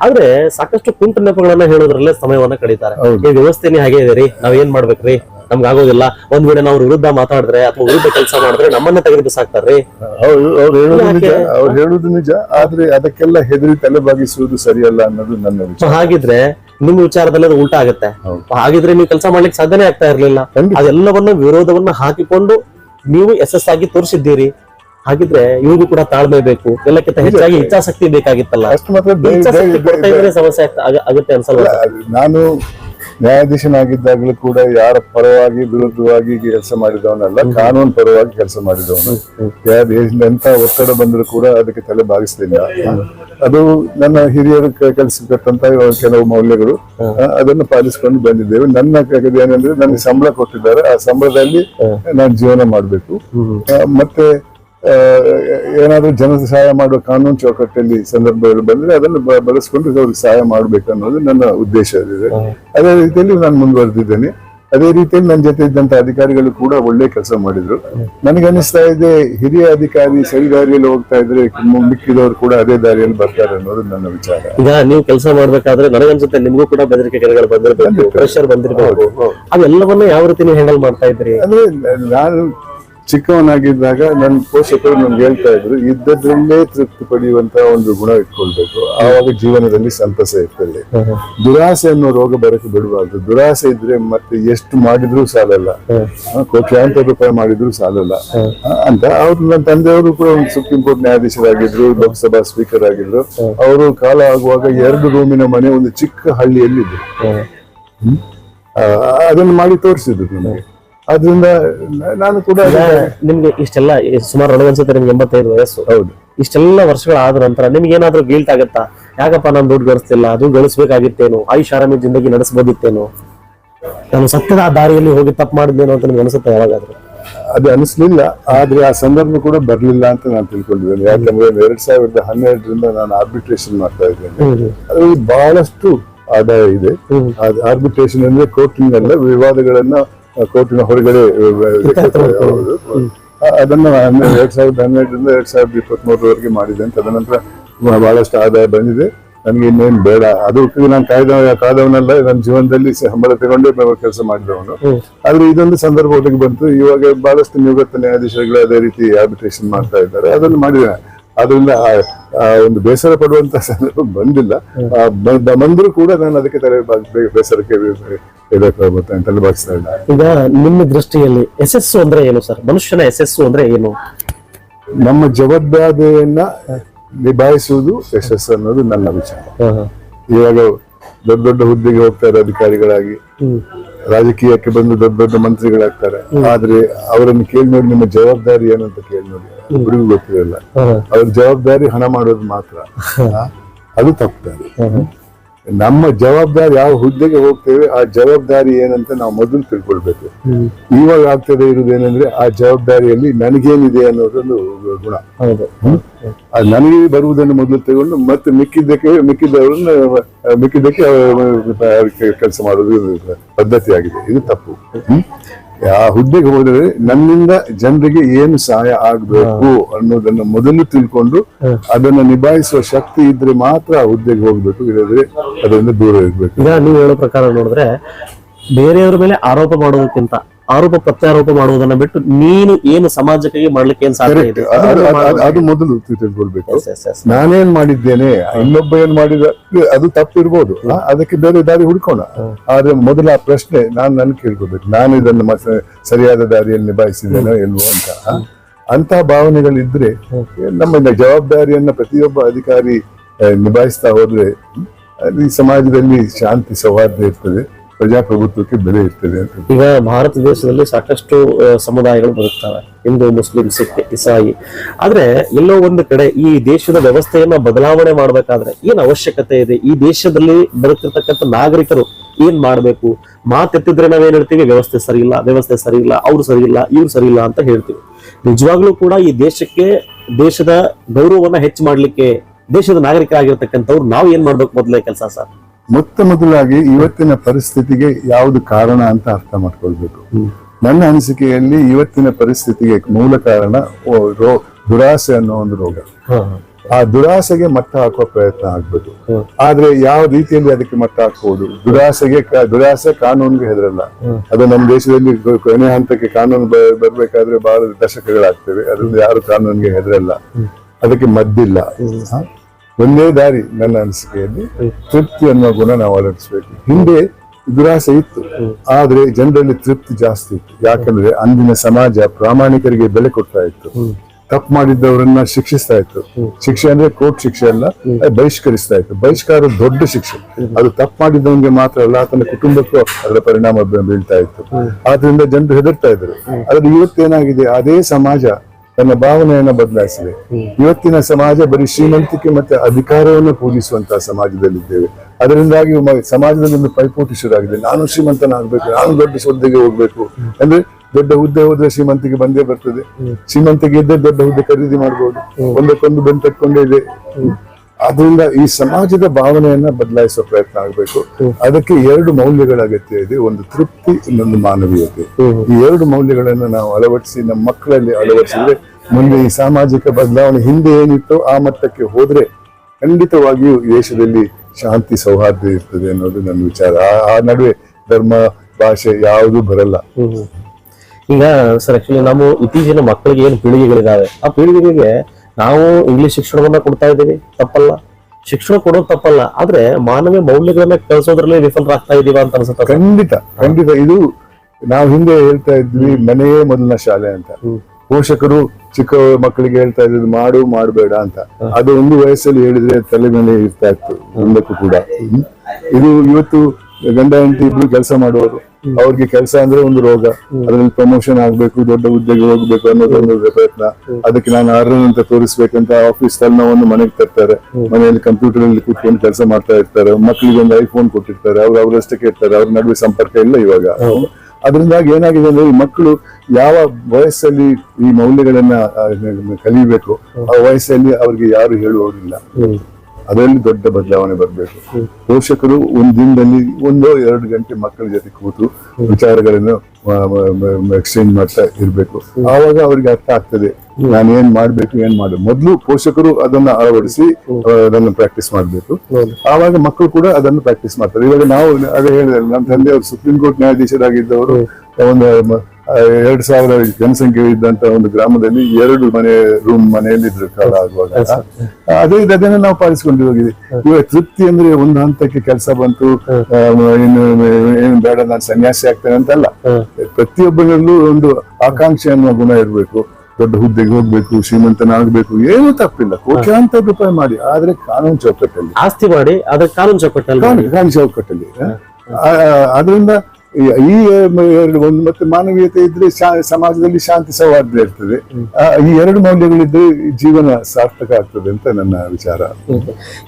ಆದ್ರೆ ಸಾಕಷ್ಟು ಕುಂಟು ನೆಪಗಳನ್ನ ಹೇಳೋದ್ರಲ್ಲೇ ಸಮಯವನ್ನ ಕಳೀತಾರೆ. ಈ ವ್ಯವಸ್ಥೆನೇ ಹಾಗೆ ಇದೆ ರೀ. ನಾವ್ ಏನ್ ಮಾಡ್ಬೇಕ್ರಿ? ನಮ್ಗೆ ಆಗೋದಿಲ್ಲ. ಒಂದ್ ವೇಳೆ ನಾವು ವಿರುದ್ಧ ಮಾತಾಡಿದ್ರೆ ಅಥವಾ ವಿರುದ್ಧ ಕೆಲಸ ಮಾಡಿದ್ರೆ ನಮ್ಮನ್ನ ತೆಗೆದು ಬಿಸಾಕ್ತಾರ್ರಿ ಅವ್ರು ಹೇಳುದು ನಿಜ? ಅವ್ರು ಹೇಳುದು ನಿಜ. ಆದ್ರೆ ಅದಕ್ಕೆಲ್ಲ ಹೆದರಿ ತಲೆಬಾಗಿಸುವುದು ಸರಿಯಲ್ಲ ಅನ್ನೋದು ನನ್ನ ವಿಚಾರ. ಹಾಗಿದ್ರೆ ನಿಮ್ಮ ವಿಚಾರದಲ್ಲಿ ಅದು ಉಲ್ಟಾ ಆಗುತ್ತೆ. ಹಾಗಿದ್ರೆ ನೀವು ಕೆಲಸ ಮಾಡ್ಲಿಕ್ಕೆ ಸಾಧ್ಯನೇ ಆಗ್ತಾ ಇರಲಿಲ್ಲ. ಅದೆಲ್ಲವನ್ನ ವಿರೋಧವನ್ನ ಹಾಕಿಕೊಂಡು ನೀವು ಯಶಸ್ಸಾಗಿ ತೋರಿಸಿದ್ದೀರಿ. ಹಾಗಿದ್ರೆ ಇವ್ರಿಗೂ ಕೂಡ ತಾಳ್ಮೆ ಬೇಕು. ಎಲ್ಲಕ್ಕಿಂತ ಹೆಚ್ಚಾಗಿ ಇಚ್ಛಾಶಕ್ತಿ ಬೇಕಾಗಿತ್ತಲ್ಲ. ಸಮಸ್ಯೆ ಆಗ್ತ- ಆಗ- ಆಗುತ್ತೆ ಅನ್ಸಲ್ಲ ನಾನು ನ್ಯಾಯಾಧೀಶನಾಗಿದ್ದಾಗಲೂ ಕೂಡ ಯಾರ ಪರವಾಗಿ ವಿರುದ್ಧವಾಗಿ ಕೆಲಸ ಮಾಡಿದವನಲ್ಲ ಕಾನೂನು ಪರವಾಗಿ ಕೆಲಸ ಮಾಡಿದವನು. ಯಾರು ಎಂತ ಒತ್ತಡ ಬಂದರೂ ಕೂಡ ಅದಕ್ಕೆ ತಲೆ ಬಾಗಿಸಲಿಲ್ಲ. ಅದು ನನ್ನ ಹಿರಿಯರು ಕಲಿಸಿಕೊಟ್ಟಂತ ಕೆಲವು ಮೌಲ್ಯಗಳು. ಅದನ್ನು ಪಾಲಿಸಿಕೊಂಡು ಬಂದಿದ್ದೇವೆ. ನನ್ನ ಕಗದಿ ಏನಂದ್ರೆ ನನಗೆ ಸಂಬಳ ಕೊಟ್ಟಿದ್ದಾರೆ. ಆ ಸಂಬಳದಲ್ಲಿ ನಾನು ಜೀವನ ಮಾಡಬೇಕು. ಮತ್ತೆ ಏನಾದ್ರೂ ಜನ ಸಹಾಯ ಮಾಡುವ ಕಾನೂನು ಚೌಕಟ್ಟಲ್ಲಿ ಸಂದರ್ಭಗಳು ಬಂದ್ರೆ ಅದನ್ನು ಬಳಸ್ಕೊಂಡು ಅವ್ರಿಗೆ ಸಹಾಯ ಮಾಡಬೇಕು ಅನ್ನೋದು ನನ್ನ ಉದ್ದೇಶ ಇದೆ ಅದೇ ರೀತಿಯಲ್ಲಿ ನಾನು ಮುಂದುವರೆದಿದ್ದೇನೆ. ಅದೇ ರೀತಿಯಲ್ಲಿ ನನ್ನ ಜೊತೆ ಇದ್ದಂಥ ಅಧಿಕಾರಿಗಳು ಕೂಡ ಒಳ್ಳೆ ಕೆಲಸ ಮಾಡಿದ್ರು. ನನಗೆ ಅನಿಸ್ತಾ ಇದೆ ಹಿರಿಯ ಅಧಿಕಾರಿ ಸರಿ ದಾರಿಯಲ್ಲಿ ಹೋಗ್ತಾ ಇದ್ರೆ ಮಿಕ್ಕಿದವರು ಕೂಡ ಅದೇ ದಾರಿಯಲ್ಲಿ ಬರ್ತಾರೆ ಅನ್ನೋದು ನನ್ನ ವಿಚಾರ. ಈಗ ನೀವು ಕೆಲಸ ಮಾಡ್ಬೇಕಾದ್ರೆ ನನಗನ್ಸುತ್ತೆ ನಿಮಗೂ ಕೂಡ ಬೆದರಿಕೆ ಕೆರೆಗಳು ಬಂದಿರಬೇಕು ಪ್ರೆಷರ್ ಬಂದಿರಬೇಕು. ಅವೆಲ್ಲವನ್ನ ಯಾವ ರೀತಿ ನೀವು ಹ್ಯಾಂಡಲ್ ಮಾಡ್ತಾ ಇದ್ರಿ ಅಂದ್ರೆ ನಾನು ಚಿಕ್ಕವನಾಗಿದ್ದಾಗ ನನ್ನ ಪೋಷಕರು ನನ್ಗೆ ಹೇಳ್ತಾ ಇದ್ರು, ಇದ್ದದ್ರಲ್ಲೇ ತೃಪ್ತಿ ಪಡೆಯುವಂತ ಒಂದು ಗುಣ ಇಟ್ಕೊಳ್ಬೇಕು. ಆವಾಗ ಜೀವನದಲ್ಲಿ ಸಂತಸ ಇರ್ತದೆ. ದುರಾಸೆ ಅನ್ನೋ ರೋಗ ಬರಕ್ಕೆ ಬಿಡಬಾರ್ದು. ದುರಾಸೆ ಇದ್ರೆ ಮತ್ತೆ ಎಷ್ಟು ಮಾಡಿದ್ರು ಸಾಲಲ್ಲ. ಕೋಟ್ಯಾಂತರ ರೂಪಾಯಿ ಮಾಡಿದ್ರು ಸಾಲಲ್ಲ. ಅಂತ ಅವ್ರು ನನ್ನ ತಂದೆಯವರು ಕೂಡ ಒಂದು ಸುಪ್ರೀಂ ಕೋರ್ಟ್ ನ್ಯಾಯಾಧೀಶರಾಗಿದ್ರು, ಲೋಕಸಭಾ ಸ್ಪೀಕರ್ ಆಗಿದ್ರು. ಅವರು ಕಾಲ ಆಗುವಾಗ ಎರಡು ರೂಮಿನ ಮನೆ ಒಂದು ಚಿಕ್ಕ ಹಳ್ಳಿಯಲ್ಲಿ ಇದ್ರು ಅದನ್ನು ಮಾಡಿ ತೋರಿಸಿದ್ರು ನನಗೆ ಆದ್ರಿಂದ ನ- ನಾನು ಕೂಡ ನಿಮ್ಗೆ ಇಷ್ಟೆಲ್ಲ ಸುಮಾರು ಸುಮಾರು ನನಗನ್ಸುತ್ತೆ ನಿಮ್ಗೆ ಎಂಬತ್ತೈದು ವಯಸ್ಸು. ಹೌದು. ಇಷ್ಟೆಲ್ಲ ವರ್ಷಗಳಾದ ನಂತರ ನಿಮ್ಗೆ ಏನಾದ್ರೂ ಗೀಲ್ಟ್ ಆಗತ್ತಾ? ಯಾಕಪ್ಪ ನಾನು ದುಡ್ಡು ಗಳಿಸ್ತಿಲ್ಲ ಅದು ಗಳಿಸ್ಬೇಕಾಗಿತ್ತೇನು? ಆಯುಷ್ ಆರಾಮಿ ಜಿಂದಗಿ ನಡೆಸಬಹುದಿತ್ತೇನು ನಾನು ಸತ್ಯದ ಆ ದಾರಿಯಲ್ಲಿ ಹೋಗಿ ತಪ್ಪು ಮಾಡಿದ್ದೇನೋ ಅಂತ ನಿಮ್ಗೆ ಅನಿಸುತ್ತೆ ಯಾವಾಗಾದ್ರೂ? ಅದು ಅನಿಸ್ಲಿಲ್ಲ. ಆದ್ರೆ ಆ ಸಂದರ್ಭ ಕೂಡ ಬರ್ಲಿಲ್ಲ ಅಂತ ನಾನು ತಿಳ್ಕೊಂಡಿದ್ದೇನೆ. ಯಾಕಂದ್ರೆ ಎರಡ್ ಸಾವಿರದ ಹನ್ನೆರಡರಿಂದ ನಾನು ಆರ್ಬಿಟ್ರೇಷನ್ ಮಾಡ್ತಾ ಇದ್ದೇನೆ. ಅದು ಬಹಳಷ್ಟು ಆದಾಯ ಇದೆ. ಆರ್ಬಿಟ್ರೇಷನ್ ಅಂದ್ರೆ ಕೋರ್ಟಿನಲ್ಲ ವಿವಾದಗಳನ್ನ ಕೋರ್ಟಿನ ಹೊರಗಡೆ ಅದನ್ನು ಎರಡ್ ಸಾವಿರದ ಹನ್ನೆರಡರಿಂದ ಎರಡ್ ಸಾವಿರದ ಇಪ್ಪತ್ತ್ ಮೂರರವರೆಗೆ ಮಾಡಿದೆ ಅಂತ. ಅದನಂತರ ಬಹಳಷ್ಟು ಆದಾಯ ಬಂದಿದೆ. ನನಗೆ ಇನ್ನೇನು ಬೇಡ. ಅದು ನಾನು ಕಾಯ್ದ ಕಾದವನಲ್ಲ. ನನ್ನ ಜೀವನದಲ್ಲಿ ಸಂಬಳ ತಗೊಂಡು ಕೆಲಸ ಮಾಡಿದವನು. ಆದ್ರೆ ಇದೊಂದು ಸಂದರ್ಭ ಒದಗಿ ಬಂತು. ಇವಾಗ ಬಹಳಷ್ಟು ನಿವೃತ್ತ ನ್ಯಾಯಾಧೀಶರುಗಳು ಅದೇ ರೀತಿ ಆರ್ಬಿಟ್ರೇಷನ್ ಮಾಡ್ತಾ ಇದ್ದಾರೆ. ಅದನ್ನು ಮಾಡಿದ್ದೇನೆ ಅದರಿಂದ ಒಂದು ಬೇಸರ ಪಡುವಂತ ಸಂದರ್ಭ ಬಂದಿಲ್ಲ. ಆ, ಬ- ಬ- ಕೂಡ ನಾನು ಅದಕ್ಕೆ ತಲೆ ಬೇಸರಕ್ಕೆ ತಲೆ ಬಾಗಿಸ್ತಾ ಇಲ್ಲ ಈಗ ನಿಮ್ಮ ದೃಷ್ಟಿಯಲ್ಲಿ ಯಶಸ್ಸು ಅಂದ್ರೆ ಏನು ಸರ್? ಮನುಷ್ಯನ ಯಶಸ್ಸು ಅಂದ್ರೆ ಏನು? ನಮ್ಮ ಜವಾಬ್ದಾರಿಯನ್ನ ನಿಭಾಯಿಸುವುದು ಯಶಸ್ಸು ಅನ್ನೋದು ನನ್ನ ವಿಚಾರ. ಇವಾಗ ದೊಡ್ಡ ದೊಡ್ಡ ಹುದ್ದೆಗೆ ಹೋಗ್ತಾರೆ ಅಧಿಕಾರಿಗಳಾಗಿ. ರಾಜಕೀಯಕ್ಕೆ ಬಂದು ದೊಡ್ಡ ದೊಡ್ಡ ಮಂತ್ರಿಗಳಾಗ್ತಾರೆ. ಆದ್ರೆ ಅವರನ್ನು ಕೇಳಿ ನೋಡಿ ನಿಮ್ಮ ಜವಾಬ್ದಾರಿ ಏನು ಅಂತ ಕೇಳಿ ನೋಡಿ. ಒಬ್ಬರಿಗೂ ಗೊತ್ತಿರಲ್ಲ ಅವ್ರ ಜವಾಬ್ದಾರಿ ಹಣ ಮಾಡೋದು ಮಾತ್ರ. ಅದು ತಪ್ಪು ನಮ್ಮ ಜವಾಬ್ದಾರಿ ಯಾವ ಹುದ್ದೆಗೆ ಹೋಗ್ತೇವೆ ಆ ಜವಾಬ್ದಾರಿ ಏನಂತ ನಾವು ಮೊದಲು ತಿಳ್ಕೊಳ್ಬೇಕು. ಇವಾಗ ಆಗ್ತದೆ ಏನಂದ್ರೆ ಆ ಜವಾಬ್ದಾರಿಯಲ್ಲಿ ನನಗೇನಿದೆ ಅನ್ನೋದೊಂದು ಗುಣ. ಅದು ನನಗೆ ಬರುವುದನ್ನು ಮೊದಲು ತಗೊಂಡು ಮತ್ತೆ ಮಿಕ್ಕಿದ್ದಕ್ಕೆ ಮಿಕ್ಕಿದ್ದವರನ್ನ ಮಿಕ್ಕಿದ್ದಕ್ಕೆ ಕೆಲಸ ಮಾಡೋದು ಪದ್ಧತಿ ಆಗಿದೆ ಇದು ತಪ್ಪು? ಆ ಹುದ್ದೆಗೆ ಹೋದರೆ ನನ್ನಿಂದ ಜನರಿಗೆ ಏನು ಸಹಾಯ ಆಗ್ಬೇಕು ಅನ್ನೋದನ್ನ ಮೊದಲು ತಿಳ್ಕೊಂಡು ಅದನ್ನ ನಿಭಾಯಿಸುವ ಶಕ್ತಿ ಇದ್ರೆ ಮಾತ್ರ ಆ ಹುದ್ದೆಗೆ ಹೋಗ್ಬೇಕು ಇಲ್ಲದ್ರೆ ಅದರಿಂದ ದೂರ ಇರ್ಬೇಕು. ಈಗ ನೀವು ಹೇಳೋ ಪ್ರಕಾರ ನೋಡಿದ್ರೆ ಬೇರೆಯವರ ಮೇಲೆ ಆರೋಪ ಮಾಡೋದಕ್ಕಿಂತ ಆರೋಪ ಪ್ರತ್ಯಾರೋಪ ಮಾಡುವುದನ್ನ ಬಿಟ್ಟು ನೀನು ಏನು ಸಮಾಜಕ್ಕೆ ಮಾಡ್ಲಿಕ್ಕೆ ಏನ್ ಸಾಧ್ಯ. ಇದೆ? ಅದು- ಮೊದಲು ತಿಳ್ಕೊಳ್ಬೇಕು. ನಾನೇನ್ ಮಾಡಿದ್ದೇನೆ ಇನ್ನೊಬ್ಬ ಏನ್ ಮಾಡಿದ ಅದು ತಪ್ಪಿರ್ಬೋದು. ಅದಕ್ಕೆ ಬೇರೆ ದಾರಿ ಹುಡ್ಕೋಣ. ಆದ್ರೆ ಮೊದಲ ಆ ಪ್ರಶ್ನೆ ನಾನು ನನ್ ಕೇಳ್ಕೊಬೇಕು. ನಾನು ಇದನ್ನು ಸರಿಯಾದ ದಾರಿಯಲ್ಲಿ ನಿಭಾಯಿಸಿದ್ದೇನೋ ಇಲ್ವೋ ಅಂತ. ಅಂತ ಅಂತಹ ಭಾವನೆಗಳಿದ್ರೆ ನಮ್ಮ ಜವಾಬ್ದಾರಿಯನ್ನ ಪ್ರತಿಯೊಬ್ಬ ಅಧಿಕಾರಿ ನಿಭಾಯಿಸ್ತಾ ಹೋದ್ರೆ ಈ ಸಮಾಜದಲ್ಲಿ ಶಾಂತಿ ಸೌಹಾರ್ದ ಇರ್ತದೆ. ಪ್ರಜಾಪ್ರಭುತ್ವಕ್ಕೆ ಬೆಲೆ ಇರ್ತದೆ ಈಗ ಭಾರತ ದೇಶದಲ್ಲಿ ಸಾಕಷ್ಟು ಸಮುದಾಯಗಳು ಬದುಕ್ತವೆ. ಹಿಂದೂ, ಮುಸ್ಲಿಂ, ಸಿಖ್, ಇಸಾಯಿ. ಆದ್ರೆ ಎಲ್ಲೋ ಒಂದು ಕಡೆ ಈ ದೇಶದ ವ್ಯವಸ್ಥೆಯನ್ನ ಬದಲಾವಣೆ ಮಾಡ್ಬೇಕಾದ್ರೆ ಏನ್ ಅವಶ್ಯಕತೆ ಇದೆ? ಈ ದೇಶದಲ್ಲಿ ಬದುಕಿರ್ತಕ್ಕಂಥ ನಾಗರಿಕರು ಏನ್ ಮಾಡ್ಬೇಕು? ಮಾತೆತ್ತಿದ್ರೆ ನಾವೇನ್ ಹೇಳ್ತೀವಿ? ವ್ಯವಸ್ಥೆ ಸರಿ ಇಲ್ಲ, ವ್ಯವಸ್ಥೆ ಸರಿ ಇಲ್ಲ, ಅವ್ರು ಸರಿ ಇಲ್ಲ, ಇವ್ರು ಸರಿ ಇಲ್ಲ ಅಂತ ಹೇಳ್ತೀವಿ. ನಿಜವಾಗ್ಲೂ ಕೂಡ ಈ ದೇಶಕ್ಕೆ, ದೇಶದ ಗೌರವವನ್ನ ಹೆಚ್ಚು ಮಾಡ್ಲಿಕ್ಕೆ, ದೇಶದ ನಾಗರಿಕರಾಗಿರ್ತಕ್ಕಂಥವ್ರು ನಾವು ಏನ್ ಮಾಡ್ಬೇಕು ಮೊದಲೇ ಕೆಲಸ ಸರ್? ಮೊತ್ತ ಮೊದಲಾಗಿ ಇವತ್ತಿನ ಪರಿಸ್ಥಿತಿಗೆ ಯಾವುದು ಕಾರಣ ಅಂತ ಅರ್ಥ ಮಾಡ್ಕೊಳ್ಬೇಕು. ನನ್ನ ಅನಿಸಿಕೆಯಲ್ಲಿ ಇವತ್ತಿನ ಪರಿಸ್ಥಿತಿಗೆ ಮೂಲ ಕಾರಣ ದುರಾಸೆ ಅನ್ನೋ ಒಂದು ರೋಗ. ಆ ದುರಾಸೆಗೆ ಮಟ್ಟ ಹಾಕುವ ಪ್ರಯತ್ನ ಆಗ್ಬೋದು. ಆದ್ರೆ ಯಾವ ರೀತಿಯಲ್ಲಿ ಅದಕ್ಕೆ ಮಟ್ಟ ಹಾಕಬಹುದು ದುರಾಸೆಗೆ ದುರಾಸೆ ಕಾನೂನಿಗೆ ಹೆದರಲ್ಲ. ಅದು ನಮ್ಮ ದೇಶದಲ್ಲಿ ಕೊನೆ ಹಂತಕ್ಕೆ ಕಾನೂನು ಬರಬೇಕಾದ್ರೆ ಬಹಳ ದಶಕಗಳಾಗ್ತವೆ. ಅದರಿಂದ ಯಾರು ಕಾನೂನಿಗೆ ಹೆದರಲ್ಲ. ಅದಕ್ಕೆ ಮದ್ದಿಲ್ಲ? ಒಂದೇ ದಾರಿ ನನ್ನ ಅನಿಸಿಕೆಯಲ್ಲಿ ತೃಪ್ತಿ ಅನ್ನೋ ಗುಣ ನಾವು ಅಳವಡಿಸಬೇಕು. ಹಿಂದೆ ದುರಾಸೆ ಇತ್ತು. ಆದ್ರೆ ಜನರಲ್ಲಿ ತೃಪ್ತಿ ಜಾಸ್ತಿ ಇತ್ತು. ಯಾಕಂದ್ರೆ ಅಂದಿನ ಸಮಾಜ ಪ್ರಾಮಾಣಿಕರಿಗೆ ಬೆಲೆ ಕೊಡ್ತಾ ಇತ್ತು. ತಪ್ಪು ಮಾಡಿದ್ದವರನ್ನ ಶಿಕ್ಷಿಸ್ತಾ ಇತ್ತು. ಶಿಕ್ಷೆ ಅಂದ್ರೆ ಕೋರ್ಟ್ ಶಿಕ್ಷೆ ಅಲ್ಲ ಬಹಿಷ್ಕರಿಸ್ತಾ ಇತ್ತು. ಬಹಿಷ್ಕಾರ ದೊಡ್ಡ ಶಿಕ್ಷೆ. ಅದು ತಪ್ಪು ಮಾಡಿದವನಿಗೆ ಮಾತ್ರ ಅಲ್ಲ ಆತನ ಕುಟುಂಬಕ್ಕೂ ಅದರ ಪರಿಣಾಮ ಬೀಳ್ತಾ ಇತ್ತು. ಆದ್ರಿಂದ ಜನರು ಹೆದರ್ತಾ ಇದ್ರು. ಆದ್ರೆ ಇವತ್ತೇನಾಗಿದೆ? ಅದೇ ಸಮಾಜ ತನ್ನ ಭಾವನೆಯನ್ನ ಬದಲಾಯಿಸಿದೆ. ಇವತ್ತಿನ ಸಮಾಜ ಬರೀ ಶ್ರೀಮಂತಿಕೆ ಮತ್ತೆ ಅಧಿಕಾರವನ್ನು ಪೂಜಿಸುವಂತಹ ಸಮಾಜದಲ್ಲಿದ್ದೇವೆ. ಅದರಿಂದಾಗಿ ಸಮಾಜದಲ್ಲಿ ಒಂದು ಪೈಪೋಟಿ ಶುರುವಾಗಿದೆ ನಾನು ಶ್ರೀಮಂತನಾಗಬೇಕು ನಾನು ದೊಡ್ಡ ಹುದ್ದೆಗೆ ಹೋಗ್ಬೇಕು ಅಂದ್ರೆ ದೊಡ್ಡ ಹುದ್ದೆ ಹೋದ್ರೆ ಶ್ರೀಮಂತಿಗೆ ಬಂದೇ ಬರ್ತದೆ. ಶ್ರೀಮಂತಿಗೆ ಇದ್ದರೆ ದೊಡ್ಡ ಹುದ್ದೆ ಖರೀದಿ ಮಾಡಬಹುದು ಒಂದಕ್ಕೊಂದು ಬೆನ್ ತಕ್ಕೊಂಡೇ ಇದೆ. ಅದರಿಂದ ಈ ಸಮಾಜದ ಭಾವನೆಯನ್ನ ಬದಲಾಯಿಸುವ ಪ್ರಯತ್ನ ಆಗಬೇಕು. ಅದಕ್ಕೆ ಎರಡು ಮೌಲ್ಯಗಳ ಅಗತ್ಯ ಇದೆ. ಒಂದು ತೃಪ್ತಿ ಇನ್ನೊಂದು ಮಾನವೀಯತೆ. ಈ ಎರಡು ಮೌಲ್ಯಗಳನ್ನು ನಾವು ಅಳವಡಿಸಿ ನಮ್ಮ ಮಕ್ಕಳಲ್ಲಿ ಅಳವಡಿಸಿದ್ರೆ ಮುಂದೆ ಈ ಸಾಮಾಜಿಕ ಬದಲಾವಣೆ ಹಿಂದೆ ಏನಿತ್ತೋ ಆ ಮಟ್ಟಕ್ಕೆ ಹೋದ್ರೆ ಖಂಡಿತವಾಗಿಯೂ ದೇಶದಲ್ಲಿ ಶಾಂತಿ ಸೌಹಾರ್ದ ಇರ್ತದೆ ಅನ್ನೋದು ನನ್ನ ವಿಚಾರ. ಆ- ಆ ನಡುವೆ ಧರ್ಮ ಭಾಷೆ ಯಾವುದು ಬರಲ್ಲ. ಈಗ ಸರ್ ಆಕ್ಚುಲಿ ನಾವು ಇತ್ತೀಚಿನ ಮಕ್ಕಳಿಗೆ ಏನು ಪೀಳಿಗೆಗಳಿದಾವೆ ಆ ಪೀಳಿಗೆಗೆ ನಾವು ಇಂಗ್ಲಿಷ್ ಶಿಕ್ಷಣವನ್ನ ಕೊಡ್ತಾ ಇದ್ದೀವಿ ತಪ್ಪಲ್ಲ. ಶಿಕ್ಷಣ ಕೊಡೋದು ತಪ್ಪಲ್ಲ ಆದ್ರೆ ಮಾನವೀಯ ಮೌಲ್ಯಗಳನ್ನ ಕಲಿಸೋದ್ರಲ್ಲಿ ವಿಫಲರಾಗ್ತಾ ಇದೀವ ಅಂತ ಅನ್ಸುತ್ತೆ. ಖಂಡಿತ ಖಂಡಿತ. ಇದು ನಾವು ಹಿಂದೆ ಹೇಳ್ತಾ ಇದ್ವಿ ಮನೆಯೇ ಮೊದಲಿನ ಶಾಲೆ ಅಂತ. ಪೋಷಕರು ಚಿಕ್ಕ ಮಕ್ಕಳಿಗೆ ಹೇಳ್ತಾ ಇದ್ದು ಮಾಡು ಮಾಡಬೇಡ ಅಂತ. ಅದು ಒಂದು ವಯಸ್ಸಲ್ಲಿ ಹೇಳಿದ್ರೆ ತಲೆ ಮೇಲೆ ಇರ್ತಾ ಇತ್ತು ಮುಂದಕ್ಕೂ ಕೂಡ. ಇದು ಇವತ್ತು ಗಂಡ ಹೆಂಡತಿ ಇಬ್ರು ಕೆಲಸ ಮಾಡುವವರು. ಅವ್ರಿಗೆ ಕೆಲಸ ಅಂದ್ರೆ ಒಂದು ರೋಗ. ಅದ್ರಲ್ಲಿ ಪ್ರಮೋಷನ್ ಆಗ್ಬೇಕು ದೊಡ್ಡ ಉದ್ಯೋಗ ಹೋಗ್ಬೇಕು ಅನ್ನೋದು ಒಂದು ಪ್ರಯತ್ನ. ಅದಕ್ಕೆ ನಾನು ಅರ್ಹನಂತ ಅಂತ ತೋರಿಸ್ಬೇಕಂತ ಆಫೀಸ್ ತಲ್ನವನ್ನು ಮನೆಗೆ ತರ್ತಾರೆ. ಮನೆಯಲ್ಲಿ ಕಂಪ್ಯೂಟರ್ ಅಲ್ಲಿ ಕೂತ್ಕೊಂಡು ಕೆಲಸ ಮಾಡ್ತಾ ಇರ್ತಾರೆ. ಮಕ್ಕಳಿಗೆ ಒಂದು ಐಫೋನ್ ಕೊಟ್ಟಿರ್ತಾರೆ. ಅವ್ರು ಅವರಷ್ಟಕ್ಕೆ ಇರ್ತಾರೆ ಅವ್ರ ನಡುವೆ ಸಂಪರ್ಕ ಇಲ್ಲ ಇವಾಗ. ಅದರಿಂದಾಗಿ ಏನಾಗಿದೆ ಅಂದ್ರೆ ಈ ಮಕ್ಕಳು ಯಾವ ವಯಸ್ಸಲ್ಲಿ ಈ ಮೌಲ್ಯಗಳನ್ನ ಕಲಿಬೇಕು ಆ ವಯಸ್ಸಲ್ಲಿ ಅವ್ರಿಗೆ ಯಾರು ಹೇಳುವವರಿಲ್ಲ. ಅದರಲ್ಲಿ ದೊಡ್ಡ ಬದಲಾವಣೆ ಬರಬೇಕು. ಪೋಷಕರು ಒಂದು ದಿನದಲ್ಲಿ ಒಂದೋ ಎರಡು ಗಂಟೆ ಮಕ್ಕಳ ಜೊತೆ ಕೂತು ವಿಚಾರಗಳನ್ನು ಎಕ್ಸ್ಚೇಂಜ್ ಮಾಡ್ತಾ ಇರಬೇಕು. ಆವಾಗ ಅವ್ರಿಗೆ ಅರ್ಥ ಆಗ್ತದೆ, ನಾನು ಏನ್ ಮಾಡ್ಬೇಕು, ಏನ್ ಮಾಡ ಮೊದಲು ಪೋಷಕರು ಅದನ್ನ ಅಳವಡಿಸಿ ಅದನ್ನು ಪ್ರಾಕ್ಟೀಸ್ ಮಾಡಬೇಕು. ಆವಾಗ ಮಕ್ಕಳು ಕೂಡ ಅದನ್ನು ಪ್ರಾಕ್ಟೀಸ್ ಮಾಡ್ತಾರೆ. ಇವಾಗ ನಾವು, ಅದೇ ಹೇಳಿದ್ರೆ ನಮ್ಮ ತಂದೆಯವರು ಸುಪ್ರೀಂ ಕೋರ್ಟ್ ನ್ಯಾಯಾಧೀಶರಾಗಿದ್ದವರು, ಒಂದು ಎರಡ್ ಸಾವಿರ ಜನಸಂಖ್ಯೆ ಇದ್ದಂತ ಒಂದು ಗ್ರಾಮದಲ್ಲಿ ಎರಡು ಮನೆ ರೂಮ್ ಮನೆಯಲ್ಲಿ ಇದ್ರು ಕಾಲ ಆಗುವಾಗ. ಅದೇ ಅದನ್ನ ನಾವು ಪಾಲಿಸಿಕೊಂಡು ಹೋಗಿದೆ. ಇವಾಗ ತೃಪ್ತಿ ಅಂದ್ರೆ ಒಂದು ಹಂತಕ್ಕೆ ಕೆಲಸ ಬಂತು. ಏನು ಏನು ಬೇಡ ನಾನು ಸನ್ಯಾಸಿ ಆಗ್ತೇನೆ ಅಂತಲ್ಲ. ಪ್ರತಿಯೊಬ್ಬನಲ್ಲೂ ಒಂದು ಆಕಾಂಕ್ಷೆ ಅನ್ನೋ ಗುಣ ಇರಬೇಕು. ದೊಡ್ಡ ಹುದ್ದೆಗೆ ಹೋಗ್ಬೇಕು ಶ್ರೀಮಂತನಾಗಬೇಕು ಏನು ತಪ್ಪಿಲ್ಲ. ಕೋಟ್ಯಾಂತರ ರೂಪಾಯಿ ಮಾಡಿ. ಆದ್ರೆ ಕಾನೂನು ಚೌಕಟ್ಟಲ್ಲಿ. ಆಸ್ತಿ ಮಾಡಿ ಆದ್ರೆ ಕಾನೂನು ಚೌಕಟ್ಟಲ್ಲಿ ಕಾನೂನು ಚೌಕಟ್ಟಲ್ಲಿ. ಅದರಿಂದ ಈ ಎರಡು ಒಂದು ಮತ್ತೆ ಮಾನವೀಯತೆ ಇದ್ರೆ ಸಮಾಜದಲ್ಲಿ ಶಾಂತಿ ಸೌಹಾರ್ದ ಇರ್ತದೆ. ಈ ಎರಡು ಮೌಲ್ಯಗಳಿದ್ರೆ ಜೀವನ ಸಾರ್ಥಕ ಆಗ್ತದೆ ಅಂತ ನನ್ನ ವಿಚಾರ.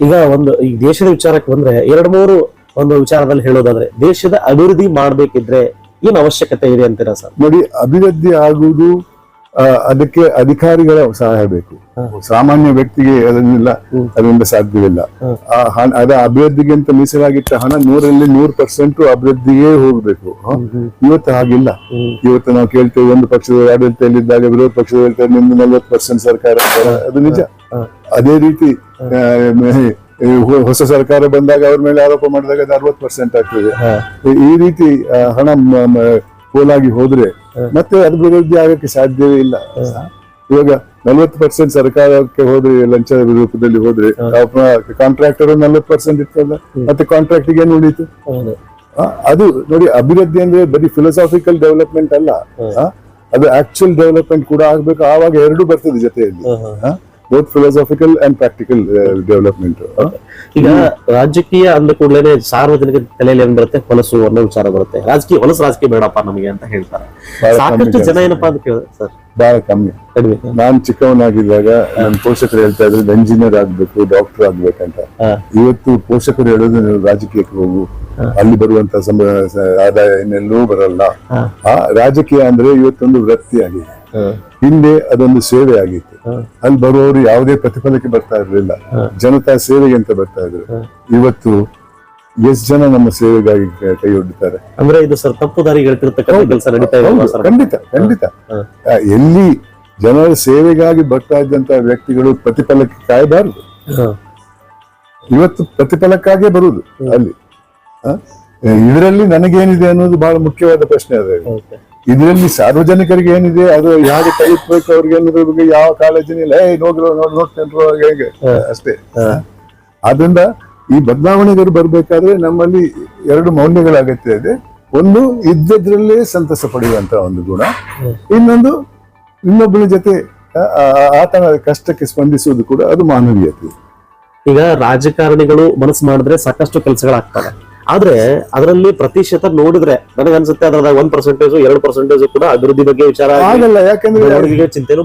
ಈಗ ಒಂದು ಈ ದೇಶದ ವಿಚಾರಕ್ಕೆ ಬಂದ್ರೆ ಎರಡು ಮೂರು ಒಂದು ವಿಚಾರದಲ್ಲಿ ಹೇಳೋದಾದ್ರೆ ದೇಶದ ಅಭಿವೃದ್ಧಿ ಮಾಡಬೇಕಿದ್ರೆ ಏನು ಅವಶ್ಯಕತೆ ಇದೆ ಅಂತೀರಾ ಸರ್? ನೋಡಿ ಅಭಿವೃದ್ಧಿ ಆಗುವುದು ಅದಕ್ಕೆ ಅಧಿಕಾರಿಗಳ ಸಹಾಯ ಬೇಕು. ಸಾಮಾನ್ಯ ವ್ಯಕ್ತಿಗೆ ಅದನ್ನೆಲ್ಲ ಅದರಿಂದ ಸಾಧ್ಯವಿಲ್ಲ. ಅದ ಅಭಿವೃದ್ಧಿಗೆ ಅಂತ ಮೀಸಲಾಗಿಟ್ಟ ಹಣ ನೂರಲ್ಲಿ ನೂರು ಪರ್ಸೆಂಟ್ ಅಭಿವೃದ್ಧಿಗೆ ಹೋಗಬೇಕು? ಇವತ್ತು ಹಾಗಿಲ್ಲ. ಇವತ್ತು ನಾವು ಕೇಳ್ತೇವೆ ಒಂದು ಪಕ್ಷದ ಆಡಳಿತದಲ್ಲಿದ್ದಾಗ ವಿರೋಧ ಪಕ್ಷದ ಹೇಳ್ತಾರೆ ನಿಮ್ದು ನಲ್ವತ್ತು ಪರ್ಸೆಂಟ್ ಸರ್ಕಾರ. ಅದು ನಿಜ. ಅದೇ ರೀತಿ ಹೊಸ ಸರ್ಕಾರ ಬಂದಾಗ ಅವ್ರ ಮೇಲೆ ಆರೋಪ ಮಾಡಿದಾಗ ಅದು ಅರವತ್ತು ಪರ್ಸೆಂಟ್ ಆಗ್ತದೆ. ಈ- ರೀತಿ ಹಣ ಪೋಲಾಗಿ ಹೋದ್ರೆ ಮತ್ತೆ ಅಭಿವೃದ್ಧಿ ಆಗಕ್ಕೆ ಸಾಧ್ಯವೇ ಇಲ್ಲ. ಇವಾಗ ನಲ್ವತ್ತು ಪರ್ಸೆಂಟ್ ಸರ್ಕಾರಕ್ಕೆ ಹೋದ್ರೆ ಲಂಚದ ರೂಪದಲ್ಲಿ ಹೋದ್ರೆ ಕಾಂಟ್ರಾಕ್ಟರ್ ನಲ್ವತ್ತು ಪರ್ಸೆಂಟ್ ಇರ್ತಲ್ಲ ಮತ್ತೆ ಕಾಂಟ್ರಾಕ್ಟ್ ಏನು ಉಳಿತು? ಅದು ನೋಡಿ ಅಭಿವೃದ್ಧಿ ಅಂದ್ರೆ ಬರೀ ಫಿಲಸಾಫಿಕಲ್ ಡೆವಲಪ್ಮೆಂಟ್ ಅಲ್ಲ. ಅದು ಆಕ್ಚುಯಲ್ ಡೆವಲಪ್ಮೆಂಟ್ ಕೂಡ ಆಗ್ಬೇಕು ಆವಾಗ ಎರಡು ಬರ್ತದೆ ಜೊತೆಯಲ್ಲಿ. Both philosophical and practical development ಈಗ ರಾಜಕೀಯ ಅಂದ ಕೂಡಲೇ ಸಾರ್ವಜನಿಕ ತಲೆಯಲ್ಲಿ ಏನ್ ಬರುತ್ತೆ? ಹೊಲಸು ಅನ್ನೋ ವಿಚಾರ ಬರುತ್ತೆ. ರಾಜಕೀಯ ಹೊಲಸು ರಾಜಕೀಯ ಬೇಡಪ್ಪ ನಮಗೆ ಅಂತ ಹೇಳ್ತಾರೆ. ಸಾಕಷ್ಟು ಜನ ಏನಪ್ಪಾ ಅಂತ ಕೇಳಿದ್ರೆ ಸರ್? ಬಹಳ ಕಮ್ಮಿ. ನಾನ್ ಚಿಕ್ಕವನಾಗಿದ್ದಾಗ ನನ್ನ ಪೋಷಕರು ಹೇಳ್ತಾ ಇದ್ರು ಇಂಜಿನಿಯರ್ ಆಗ್ಬೇಕು ಡಾಕ್ಟರ್ ಆಗ್ಬೇಕಂತ. ಇವತ್ತು ಪೋಷಕರು ಹೇಳೋದು ನೀವು ರಾಜಕೀಯಕ್ಕೆ ಹೋಗು. ಅಲ್ಲಿ ಬರುವಂತ ಆದಾಯ ಇನ್ನೆಲ್ಲೂ ಬರಲ್ಲ. ಆ ರಾಜಕೀಯ ಅಂದ್ರೆ ಇವತ್ತೊಂದು ವೃತ್ತಿ ಆಗಿದೆ. ಹಿಂದೆ ಅದೊಂದು ಸೇವೆ ಆಗಿತ್ತು. ಅಲ್ಲಿ ಬರುವವರು ಯಾವುದೇ ಪ್ರತಿಫಲಕ್ಕೆ ಬರ್ತಾ ಇರಲಿಲ್ಲ. ಜನತಾ ಸೇವೆಗೆ ಅಂತ ಬರ್ತಾ ಇದ್ರು. ಇವತ್ತು ಎಷ್ಟು ಜನ ನಮ್ಮ ಸೇವೆಗಾಗಿ ಕೈ- ಒಡ್ಡುತ್ತಾರೆ ಅಂದ್ರೆ ಇದು ಸರ್ ತಪ್ಪು ದಾರಿ ಖಂಡಿತ ಖಂಡಿತ. ಎಲ್ಲಿ ಜನರ ಸೇವೆಗಾಗಿ ಬರ್ತಾ ಇದ್ದಂತ ವ್ಯಕ್ತಿಗಳು ಪ್ರತಿಫಲಕ್ಕೆ ಕಾಯಬಾರದು. ಇವತ್ತು ಪ್ರತಿಫಲಕ್ಕಾಗೇ ಬರುವುದು ಅಲ್ಲಿ? ಇದರಲ್ಲಿ ನನಗೇನಿದೆ ಅನ್ನೋದು ಬಹಳ ಮುಖ್ಯವಾದ ಪ್ರಶ್ನೆ ಅದ. ಇದರಲ್ಲಿ ಸಾರ್ವಜನಿಕರಿಗೆ ಏನಿದೆ ಅದು ಯಾರು ಕಲಿಸ್ಬೇಕು ಅವ್ರಿಗೆ ಅನ್ನೋದ್ರ ಬಗ್ಗೆ ಯಾವ ಇಲ್ಲ. ಏ ನೋಡ್ರು ನೋಡ್ ನೋಡ್ತೇನ್ರು ಹೇಗೆ? ಅಷ್ಟೇ. ಆದ್ರಿಂದ ಈ ಬದಲಾವಣೆಗಳು ಬರ್ಬೇಕಾದ್ರೆ ನಮ್ಮಲ್ಲಿ ಎರಡು ಮೌಲ್ಯಗಳ ಅಗತ್ಯ ಇದೆ ಒಂದು ಇದ್ದದ್ರಲ್ಲೇ ಸಂತಸ ಪಡೆಯುವಂತ ಒಂದು ಗುಣ. ಇನ್ನೊಂದು ಇನ್ನೊಬ್ಬನ ಜೊತೆ ಆತನ ಕಷ್ಟಕ್ಕೆ ಸ್ಪಂದಿಸುವುದು ಕೂಡ ಅದು ಮಾನವೀಯತೆ. ಈಗ ರಾಜಕಾರಣಿಗಳು ಮನಸ್ಸು ಮಾಡಿದ್ರೆ ಸಾಕಷ್ಟು ಕೆಲಸಗಳಾಗ್ತವೆ. ಆದ್ರೆ ಅದರಲ್ಲಿ ಪ್ರತಿಶತ ನೋಡಿದ್ರೆ ನನಗನ್ಸುತ್ತೆ ಅದ್ರದಾಗ ಒಂದ್ ಪರ್ಸೆಂಟೇಜ್ ಎರಡು ಪರ್ಸೆಂಟೇಜ್ ಕೂಡ ಅಭಿವೃದ್ಧಿ ಬಗ್ಗೆ ವಿಚಾರ ಆಗ್ಲಿ, ಆಗಲ್ಲ ಯಾಕಂದ್ರೆ ಚಿಂತೆನೂ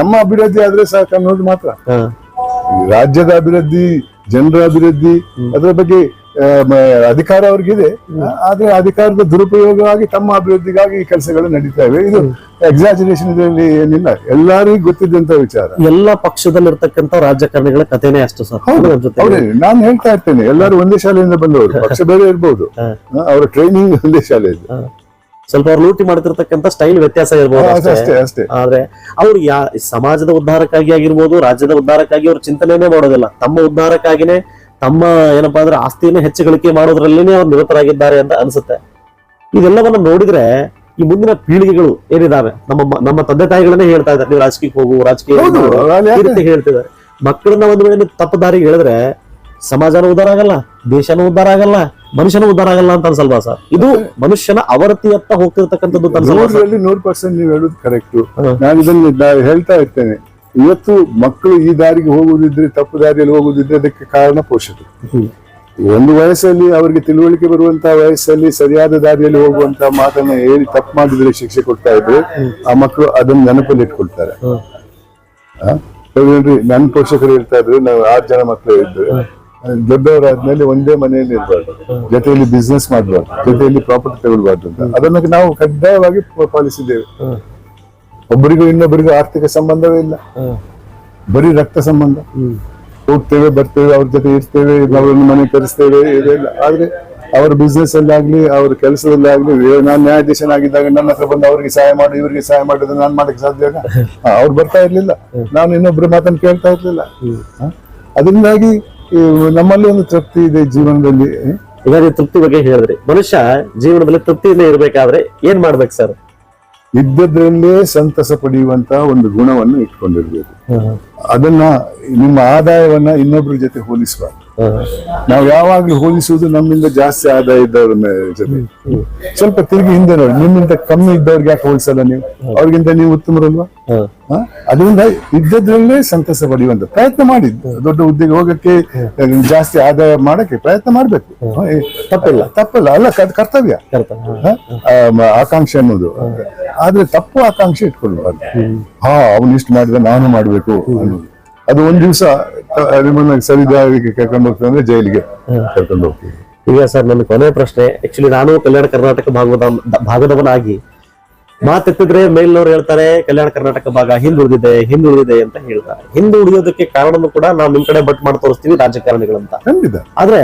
ನಮ್ಮ ಅಭಿವೃದ್ಧಿ ಆದ್ರೆ ಸಾಕು ಅನ್ನೋದು ಮಾತ್ರ. ರಾಜ್ಯದ ಅಭಿವೃದ್ಧಿ ಜನರ ಅಭಿವೃದ್ಧಿ ಅದರ ಬಗ್ಗೆ ಅಧಿಕಾರ ಅವ್ರಿಗಿದೆ. ಆದ್ರೆ ಅಧಿಕಾರದ ದುರುಪಯೋಗವಾಗಿ ತಮ್ಮ ಅಭಿವೃದ್ಧಿಗಾಗಿ ಈ ಕೆಲಸಗಳು ನಡೀತಾ ಇವೆ. ಇದು ಎಕ್ಸಾಜಿನೇಷನ್ ಇದರಲ್ಲಿ ಏನಿಲ್ಲ. ಎಲ್ಲರಿಗೂ ಗೊತ್ತಿದ್ದಂತ ವಿಚಾರ. ಎಲ್ಲ ಪಕ್ಷದಲ್ಲಿರ್ತಕ್ಕಂಥ ರಾಜಕಾರಣಿಗಳ ಕಥೆನೇ ಅಷ್ಟು ಸರ್. ನಾನು ಹೇಳ್ತಾ ಇರ್ತೇನೆ. ಎಲ್ಲರೂ ಒಂದೇ ಶಾಲೆಯಿಂದ ಬಂದವರು. ಪಕ್ಷ ಬೇರೆ ಇರ್ಬೋದು. ಅವರ ಟ್ರೈನಿಂಗ್ ಒಂದೇ ಶಾಲೆ ಇದೆ ಸ್ವಲ್ಪ ಅವ್ರು ಲೂಟಿ ಮಾಡ್ತಿರ್ತಕ್ಕಂಥ ಸ್ಟೈಲ್ ವ್ಯತ್ಯಾಸ ಇರ್ಬೋದು ಅಷ್ಟೇ. ಅಷ್ಟೇ ಅಷ್ಟೇ. ಆದ್ರೆ ಅವ್ರು ಯಾ ಸಮಾಜದ ಉದ್ಧಾರಕ್ಕಾಗಿ ಆಗಿರ್ಬೋದು ರಾಜ್ಯದ ಉದ್ಧಾರಕ್ಕಾಗಿ ಅವ್ರು ಚಿಂತನೆನೇ ಮಾಡೋದಿಲ್ಲ. ತಮ್ಮ ಉದ್ಧಾರಕ್ಕಾಗಿನೇ ತಮ್ಮ ಏನಪ್ಪಾ ಅಂದ್ರೆ ಆಸ್ತಿಯನ್ನು ಹೆಚ್ಚು ಗಳಿಕೆ ಮಾಡೋದ್ರಲ್ಲೇನೆ ಅವ್ರು ನಿರತರಾಗಿದ್ದಾರೆ ಅಂತ ಅನ್ಸುತ್ತೆ. ಇದೆಲ್ಲವನ್ನ ನೋಡಿದ್ರೆ ಈ ಮುಂದಿನ ಪೀಳಿಗೆಗಳು ಏನಿದಾವೆ? ನಮ್ಮ ನಮ್ಮ ತಂದೆ ತಾಯಿಗಳನ್ನೇ ಹೇಳ್ತಾ ಇದ್ದಾರೆ. ನೀವು ರಾಜಕೀಯಕ್ಕೆ ಹೋಗು ರಾಜಕೀಯ ಹೇಳ್ತಿದ್ದಾರೆ. ಮಕ್ಕಳನ್ನ ಒಂದು ವೇಳೆ ನೀವು ತಪ್ಪು ದಾರಿಗೆ ಹೇಳಿದ್ರೆ ಸಮಾಜನೂ ಉದ್ಧಾರ ಆಗಲ್ಲ ದೇಶನೂ ಉದ್ಧಾರ ಆಗಲ್ಲ ಮನುಷ್ಯನೂ ಉದ್ಧಾರ ಆಗಲ್ಲ ಅಂತ ಅನ್ಸಲ್ವಾ ಸರ್? ಇದು ಮನುಷ್ಯನ ಅವರತಿಯತ್ತ ಹೋಗ್ತಿರ್ತಕ್ಕಂಥದ್ದು ನೂರು ಪರ್ಸೆಂಟ್ ನೀವು ಹೇಳುದು ಕರೆಕ್ಟ್. ನಾನು ಇದನ್ನು ಹೇಳ್ತಾ ಇರ್ತೇನೆ. ಇವತ್ತು ಮಕ್ಕಳು ಈ ದಾರಿಗೆ ಹೋಗುವುದಿದ್ರೆ ತಪ್ಪು ದಾರಿಯಲ್ಲಿ ಹೋಗುವುದಿದ್ರೆ ಅದಕ್ಕೆ ಕಾರಣ ಪೋಷಕರು. ಒಂದು ವಯಸ್ಸಲ್ಲಿ ಅವರಿಗೆ ತಿಳುವಳಿಕೆ ಬರುವಂತಹ ವಯಸ್ಸಲ್ಲಿ ಸರಿಯಾದ ದಾರಿಯಲ್ಲಿ ಹೋಗುವಂತಹ ಮಾತನ್ನ ಹೇಳಿ ತಪ್ಪು ಮಾಡಿದ್ರೆ ಶಿಕ್ಷೆ ಕೊಡ್ತಾ ಇದ್ರು ಆ ಮಕ್ಕಳು ಅದನ್ನ ನೆನಪಲ್ಲಿ ಇಟ್ಕೊಳ್ತಾರೆ. ನನ್ನ ಪೋಷಕರು ಹೇಳ್ತಾ ಇದ್ರು ನಾವು ಆರು ಜನ ಮಕ್ಕಳು ಇದ್ರು. ದೊಡ್ಡವರಾದ್ಮೇಲೆ ಒಂದೇ ಮನೆಯಲ್ಲಿ ಇರಬಾರ್ದು. ಜೊತೆಯಲ್ಲಿ ಬಿಸ್ನೆಸ್ ಮಾಡಬಾರ್ದು ಜೊತೆಯಲ್ಲಿ ಪ್ರಾಪರ್ಟಿ ತಗೊಳ್ಬಾರ್ದು ಅಂತ. ಅದನ್ನ ನಾವು ಕಡ್ಡಾಯವಾಗಿ ಪಾಲಿಸಿದ್ದೇವೆ. ಒಬ್ಬರಿಗೂ ಇನ್ನೊಬ್ಬರಿಗೂ ಆರ್ಥಿಕ ಸಂಬಂಧವೇ ಇಲ್ಲ. ಬರೀ ರಕ್ತ ಸಂಬಂಧ. ಹೋಗ್ತೇವೆ ಬರ್ತೇವೆ ಅವ್ರ ಜೊತೆ ಇರ್ತೇವೆ ಅವ್ರನ್ನ ಮನೆ ಕರೆಸ್ತೇವೆ ಇದೆಲ್ಲ ಆದ್ರೆ ಅವ್ರ ಬಿಸ್ನೆಸ್ ಅಲ್ಲಾಗ್ಲಿ ಅವ್ರ ಕೆಲಸದಲ್ಲಿ ಆಗ್ಲಿ ನಾನು ನ್ಯಾಯಾಧೀಶನಾಗಿದ್ದಾಗ ನನ್ನ ಹತ್ರ ಬಂದು ಅವ್ರಿಗೆ ಸಹಾಯ ಮಾಡಿ ಇವರಿಗೆ ಸಹಾಯ ಮಾಡಿದ್ರೆ ನಾನು ಮಾಡಕ್ಕೆ ಸಾಧ್ಯ ಅವ್ರು ಬರ್ತಾ ಇರ್ಲಿಲ್ಲ. ನಾನು ಇನ್ನೊಬ್ರು ಮಾತನ್ನು ಕೇಳ್ತಾ ಇರ್ಲಿಲ್ಲ? ಅದರಿಂದಾಗಿ ನಮ್ಮಲ್ಲಿ ಒಂದು ತೃಪ್ತಿ ಇದೆ ಜೀವನದಲ್ಲಿ. ತೃಪ್ತಿ ಬಗ್ಗೆ ಹೇಳಿದ್ರಿ. ಮನುಷ್ಯ ಜೀವನದಲ್ಲಿ ತೃಪ್ತಿಯಿಂದ ಇರ್ಬೇಕಾದ್ರೆ ಏನ್ ಮಾಡ್ಬೇಕು ಸರ್? ಇದ್ದದ್ರಲ್ಲೇ ಸಂತಸ ಪಡೆಯುವಂತ ಒಂದು ಗುಣವನ್ನು ಇಟ್ಕೊಂಡಿರ್ಬೇಕು. ಅದನ್ನ ನಿಮ್ಮ ಆದಾಯವನ್ನ ಇನ್ನೊಬ್ಬರ ಜೊತೆ ಹೋಲಿಸಬಾರ್ದು. ನಾವು ಯಾವಾಗ್ಲೂ ಹೋಲಿಸುವುದು ನಮ್ಮಿಂದ ಜಾಸ್ತಿ ಆದಾಯ ಇದ್ದವ್ರ ಜೊತೆ. ಸ್ವಲ್ಪ ತಿರುಗಿ ಹಿಂದೆ ನೋಡಿ ನಿಮ್ಮಿಂದ ಕಮ್ಮಿ ಇದ್ದವ್ರಿಗೆ ಯಾಕೆ ಹೋಲಿಸಲ್ಲ ನೀವು? ಅವ್ರಿಗಿಂತ ನೀವು ಉತ್ತಮರಲ್ವಾ? ಅದರಿಂದ ಇದ್ದದ್ರಲ್ಲೇ ಸಂತಸ ಪಡೆಯುವಂತ ಪ್ರಯತ್ನ ಮಾಡಿ ದೊಡ್ಡ ಉದ್ಯೋಗ ಹೋಗಕ್ಕೆ ಜಾಸ್ತಿ ಆದಾಯ ಮಾಡಕ್ಕೆ ಪ್ರಯತ್ನ ಮಾಡ್ಬೇಕು. ತಪ್ಪಲ್ಲ. ತಪ್ಪಿಲ್ಲ. ಅಲ್ಲ ಕರ್- ಕರ್ತವ್ಯ. ಆಕಾಂಕ್ಷೆ ಅನ್ನೋದು. ಆದ್ರೆ ತಪ್ಪು ಆಕಾಂಕ್ಷೆ ಇಟ್ಕೊಳ್ಬಾರ್ದು ಹಾ ಅವನು ಇಷ್ಟು ಮಾಡಿದ್ರೆ ನಾನು ಮಾಡ್ಬೇಕು ಅನ್ನೋದು. ಅದು ಒಂದ್ ದಿವಸ ನಿಮ್ಮನ್ನ ಸರಿದಾರಿಗೆ ಕರ್ಕೊಂಡು ಹೋಗ್ತದೆ ಅಂದ್ರೆ ಜೈಲಿಗೆ ಕರ್ಕೊಂಡು ಹೋಗ್ತೀವಿ. ಈಗ ಸರ್ ನನ್ನ ಕೊನೆ ಪ್ರಶ್ನೆ ಆಕ್ಚುಲಿ ನಾನು ಕಲ್ಯಾಣ ಕರ್ನಾಟಕ ಭಾಗದ ಭಾಗದವನಾಗಿ ಮಾತಿದ್ರೆ ಮೇಲ್ನವ್ರು ಹೇಳ್ತಾರೆ ಕಲ್ಯಾಣ ಕರ್ನಾಟಕ ಭಾಗ ಹಿಂದುಳಿದಿದೆ ಹಿಂದುಳಿದಿದೆ ಅಂತ ಹೇಳ್ತಾರೆ. ಹಿಂದುಳಿಯೋದಕ್ಕೆ ಕಾರಣನೂ ಕೂಡ ನಾವು ನಿಮ್ ಕಡೆ ಬಟ್ ಮಾಡಿ ತೋರಿಸ್ತೀವಿ ರಾಜಕಾರಣಿಗಳಂತ ಅಂತ ಆದ್ರೆ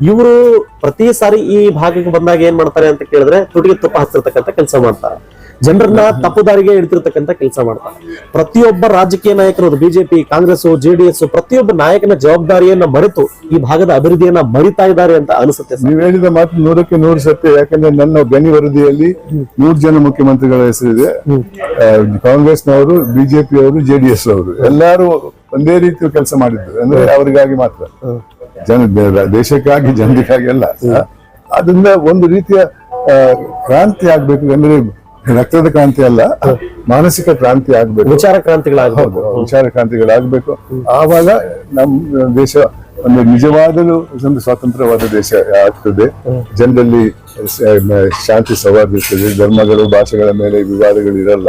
ಇವರು ಪ್ರತಿ ಸಾರಿ ಈ ಭಾಗಕ್ಕೆ ಬಂದಾಗ ಏನ್ ಮಾಡ್ತಾರೆ ಅಂತ ಕೇಳಿದ್ರೆ ತುಟಿಗೆ ತುಪ್ಪ ಹಚ್ಚಿರ್ತಕ್ಕಂಥ ಕೆಲಸ ಮಾಡ್ತಾರೆ. ಜನರನ್ನ ತಪ್ಪು ದಾರಿಗೆ ಇಡ್ತಿರ್ತಕ್ಕಂಥ ಕೆಲಸ ಮಾಡ್ತಾರೆ. ಪ್ರತಿಯೊಬ್ಬ ರಾಜಕೀಯ ನಾಯಕರು ಬಿಜೆಪಿ ಕಾಂಗ್ರೆಸ್ ಜೆಡಿಎಸ್ ಪ್ರತಿಯೊಬ್ಬ ನಾಯಕನ ಜವಾಬ್ದಾರಿಯನ್ನ ಮರೆತು ಈ ಭಾಗದ ಅಭಿವೃದ್ಧಿಯನ್ನ ಮರಿತಾ ಇದ್ದಾರೆ ಅಂತ ಅನಿಸುತ್ತೆ ನೀವು ಹೇಳಿದ ಮಾತು ನೂರಕ್ಕೆ ನೂರು ಸತ್ಯ. ಯಾಕಂದ್ರೆ ನನ್ನ ಗಣಿ ವರದಿಯಲ್ಲಿ ನೂರು ಜನ ಮುಖ್ಯಮಂತ್ರಿಗಳ ಹೆಸರಿದೆ. ಕಾಂಗ್ರೆಸ್ನವರು ಬಿಜೆಪಿ ಅವರು ಜೆಡಿಎಸ್ ಅವರು ಎಲ್ಲರೂ ಒಂದೇ ರೀತಿ ಕೆಲಸ ಮಾಡಿದ್ರು. ಅಂದ್ರೆ ಅವರಿಗಾಗಿ ಮಾತ್ರ. ಜನ ದೇಶಕ್ಕಾಗಿ, ಜನರಿಗಾಗಿ ಅಲ್ಲ. ಅದರಿಂದ ಒಂದು ರೀತಿಯ ಕ್ರಾಂತಿ ಆಗ್ಬೇಕು. ಅಂದ್ರೆ ರಕ್ತದ ಕ್ರಾಂತಿ ಅಲ್ಲ ಮಾನಸಿಕ ಕ್ರಾಂತಿ ಆಗ್ಬೇಕು. ವಿಚಾರ ಕ್ರಾಂತಿಗಳಾಗಬೇಕು. ವಿಚಾರ ಕ್ರಾಂತಿಗಳಾಗಬೇಕು. ಆವಾಗ ನಮ್ಮ ದೇಶ ಒಂದು ನಿಜವಾದಲು ಒಂದು ಸ್ವಾತಂತ್ರ್ಯವಾದ ದೇಶ ಆಗ್ತದೆ. ಜನರಲ್ಲಿ ಶಾಂತಿ ಸೌಹಾರ್ದ ಇರ್ತದೆ ಧರ್ಮಗಳು ಭಾಷೆಗಳ ಮೇಲೆ ವಿವಾದಗಳು ಇರಲ್ಲ.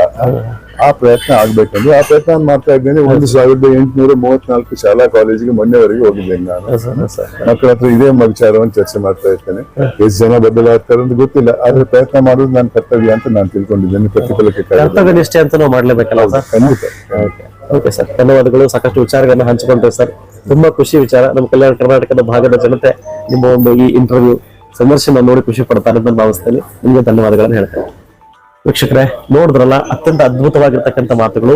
ಆ ಪ್ರಯತ್ನ ಆಗ್ಬೇಕಂದ್ರೆ ಆ ಪ್ರಯತ್ನ ನಾನ್ ಮಾಡ್ತಾ ಇದ್ದೇನೆ. ಒಂದು ಸಾವಿರದ ಎಂಟುನೂರ ಮೂವತ್ನಾಲ್ಕು ಶಾಲಾ ಕಾಲೇಜಿಗೆ ಮೊನ್ನೆವರೆಗೆ ಹೋಗಿದ್ದೇನೆ ನಾನು. ಮಕ್ಕಳ ಹತ್ರ ಇದೇ ವಿಚಾರವನ್ನು ಚರ್ಚೆ ಮಾಡ್ತಾ ಇರ್ತೇನೆ. ಎಷ್ಟು ಜನ ಬದಲಾಗ್ತಾರೆ ಅಂತ ಗೊತ್ತಿಲ್ಲ. ಆದ್ರೆ ಪ್ರಯತ್ನ ಮಾಡೋದು ನನ್ನ ಕರ್ತವ್ಯ ಅಂತ ನಾನು ತಿಳ್ಕೊಂಡಿದ್ದೇನೆ. ಪ್ರತಿಫಲಕ್ಕೆ. ಕರ್ತವ್ಯ ನಿಷ್ಠೆ ಅಂತ ನಾವು ಮಾಡ್ಲೇಬೇಕಲ್ಲ ಖಂಡಿತ. ಓಕೆ ಸರ್ ಧನ್ಯವಾದಗಳು. ಸಾಕಷ್ಟು ವಿಚಾರಗಳನ್ನ ಹಂಚಿಕೊಂಡ್ರೆ ಸರ್ ತುಂಬಾ ಖುಷಿ ವಿಚಾರ. ನಮ್ಮ ಕಲ್ಯಾಣ ಕರ್ನಾಟಕದ ಭಾಗದ ಜನತೆ ನಿಮ್ಮ ಒಂದು ಈ ಇಂಟರ್ವ್ಯೂ ಸಂದರ್ಶನ ನೋಡಿ ಖುಷಿ ಪಡ್ತಾರೆ ಅಂತ ಭಾವಿಸ್ತೇನೆ ನಿಮಗೆ ಧನ್ಯವಾದಗಳನ್ನು ಹೇಳ್ತೇನೆ. ವೀಕ್ಷಕರೇ, ನೋಡಿದ್ರಲ್ಲ, ಅತ್ಯಂತ ಅದ್ಭುತವಾಗಿರ್ತಕ್ಕಂಥ ಮಾತುಗಳು,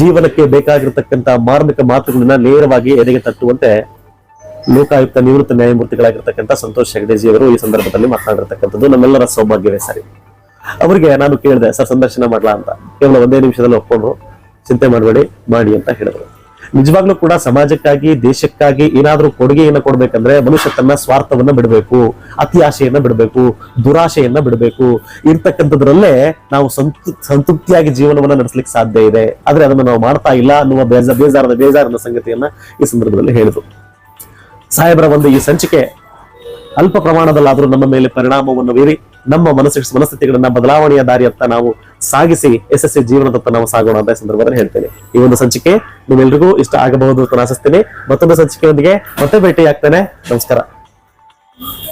ಜೀವನಕ್ಕೆ ಬೇಕಾಗಿರ್ತಕ್ಕಂಥ ಮಾರ್ಮಿಕ ಮಾತುಗಳನ್ನ ನೇರವಾಗಿ ಎದೆಗೆ ತಟ್ಟುವಂತೆ ಲೋಕಾಯುಕ್ತ ನಿವೃತ್ತ ನ್ಯಾಯಮೂರ್ತಿಗಳಾಗಿರ್ತಕ್ಕಂಥ ಸಂತೋಷ್ ಹೆಗಡೆಜಿ ಅವರು ಈ ಸಂದರ್ಭದಲ್ಲಿ ಮಾತನಾಡಿರ್ತಕ್ಕಂಥದ್ದು ನಮ್ಮೆಲ್ಲರ ಸೌಭಾಗ್ಯವೇ, ಸರಿ. ಅವರಿಗೆ ನಾನು ಕೇಳಿದೆ, ಸರ್, ಸಂದರ್ಶನ ಮಾಡ್ಲಾ ಅಂತ. ಕೇವಲ ಒಂದೇ ನಿಮಿಷದಲ್ಲಿ ಒಪ್ಕೊಂಡು ಚಿಂತೆ ಮಾಡಬೇಡಿ, ಮಾಡಿ ಅಂತ ಹೇಳಿದ್ರು. ನಿಜವಾಗ್ಲೂ ಕೂಡ ಸಮಾಜಕ್ಕಾಗಿ, ದೇಶಕ್ಕಾಗಿ ಏನಾದ್ರೂ ಕೊಡುಗೆಯನ್ನ ಕೊಡ್ಬೇಕಂದ್ರೆ ಮನುಷ್ಯ ತನ್ನ ಸ್ವಾರ್ಥವನ್ನ ಬಿಡಬೇಕು, ಅತಿ ಆಶೆಯನ್ನ ಬಿಡಬೇಕು ದುರಾಶೆಯನ್ನ ಬಿಡಬೇಕು. ಇರ್ತಕ್ಕಂಥದ್ರಲ್ಲೇ ನಾವು ಸಂತು, ಸಂತೃಪ್ತಿಯಾಗಿ ಜೀವನವನ್ನ ನಡೆಸಲಿಕ್ಕೆ ಸಾಧ್ಯ ಇದೆ. ಆದ್ರೆ ಅದನ್ನ ನಾವು ಮಾಡ್ತಾ ಇಲ್ಲ ಅನ್ನುವ ಬೇಜ, ಬೇಜಾರದ, ಬೇಜಾರನ ಸಂಗತಿಯನ್ನ ಈ ಸಂದರ್ಭದಲ್ಲಿ ಹೇಳಿದ್ರು. ಸಾಹೇಬರ, ಒಂದು ಈ ಸಂಚಿಕೆ ಅಲ್ಪ ಪ್ರಮಾಣದಲ್ಲಾದ್ರೂ ನಮ್ಮ ಮೇಲೆ ಪರಿಣಾಮವನ್ನು ಬೀರಿ, ನಮ್ಮ ಮನಸ್ಸು, ಮನಸ್ಥಿತಿಗಳನ್ನ ಬದಲಾವಣೆಯ ದಾರಿಯತ್ತ ನಾವು ಸಾಗಿಸಿ ಯಶಸ್ವಿ ಜೀವನದತ್ತ ನಾವು ಸಾಗೋಣ ಅಂತ ಸಂದರ್ಭದಲ್ಲಿ ಹೇಳ್ತೇನೆ. ಈ ಒಂದು ಸಂಚಿಕೆ ನಿಮ್ಮೆಲ್ರಿಗೂ ಇಷ್ಟ ಆಗಬಹುದು ಅಂತ ಆಶಿಸ್ತೇನೆ. ಮತ್ತೊಂದು ಸಂಚಿಕೆಯೊಂದಿಗೆ ಮತ್ತೆ ಭೇಟಿ ಆಗ್ತೇನೆ ನಮಸ್ಕಾರ.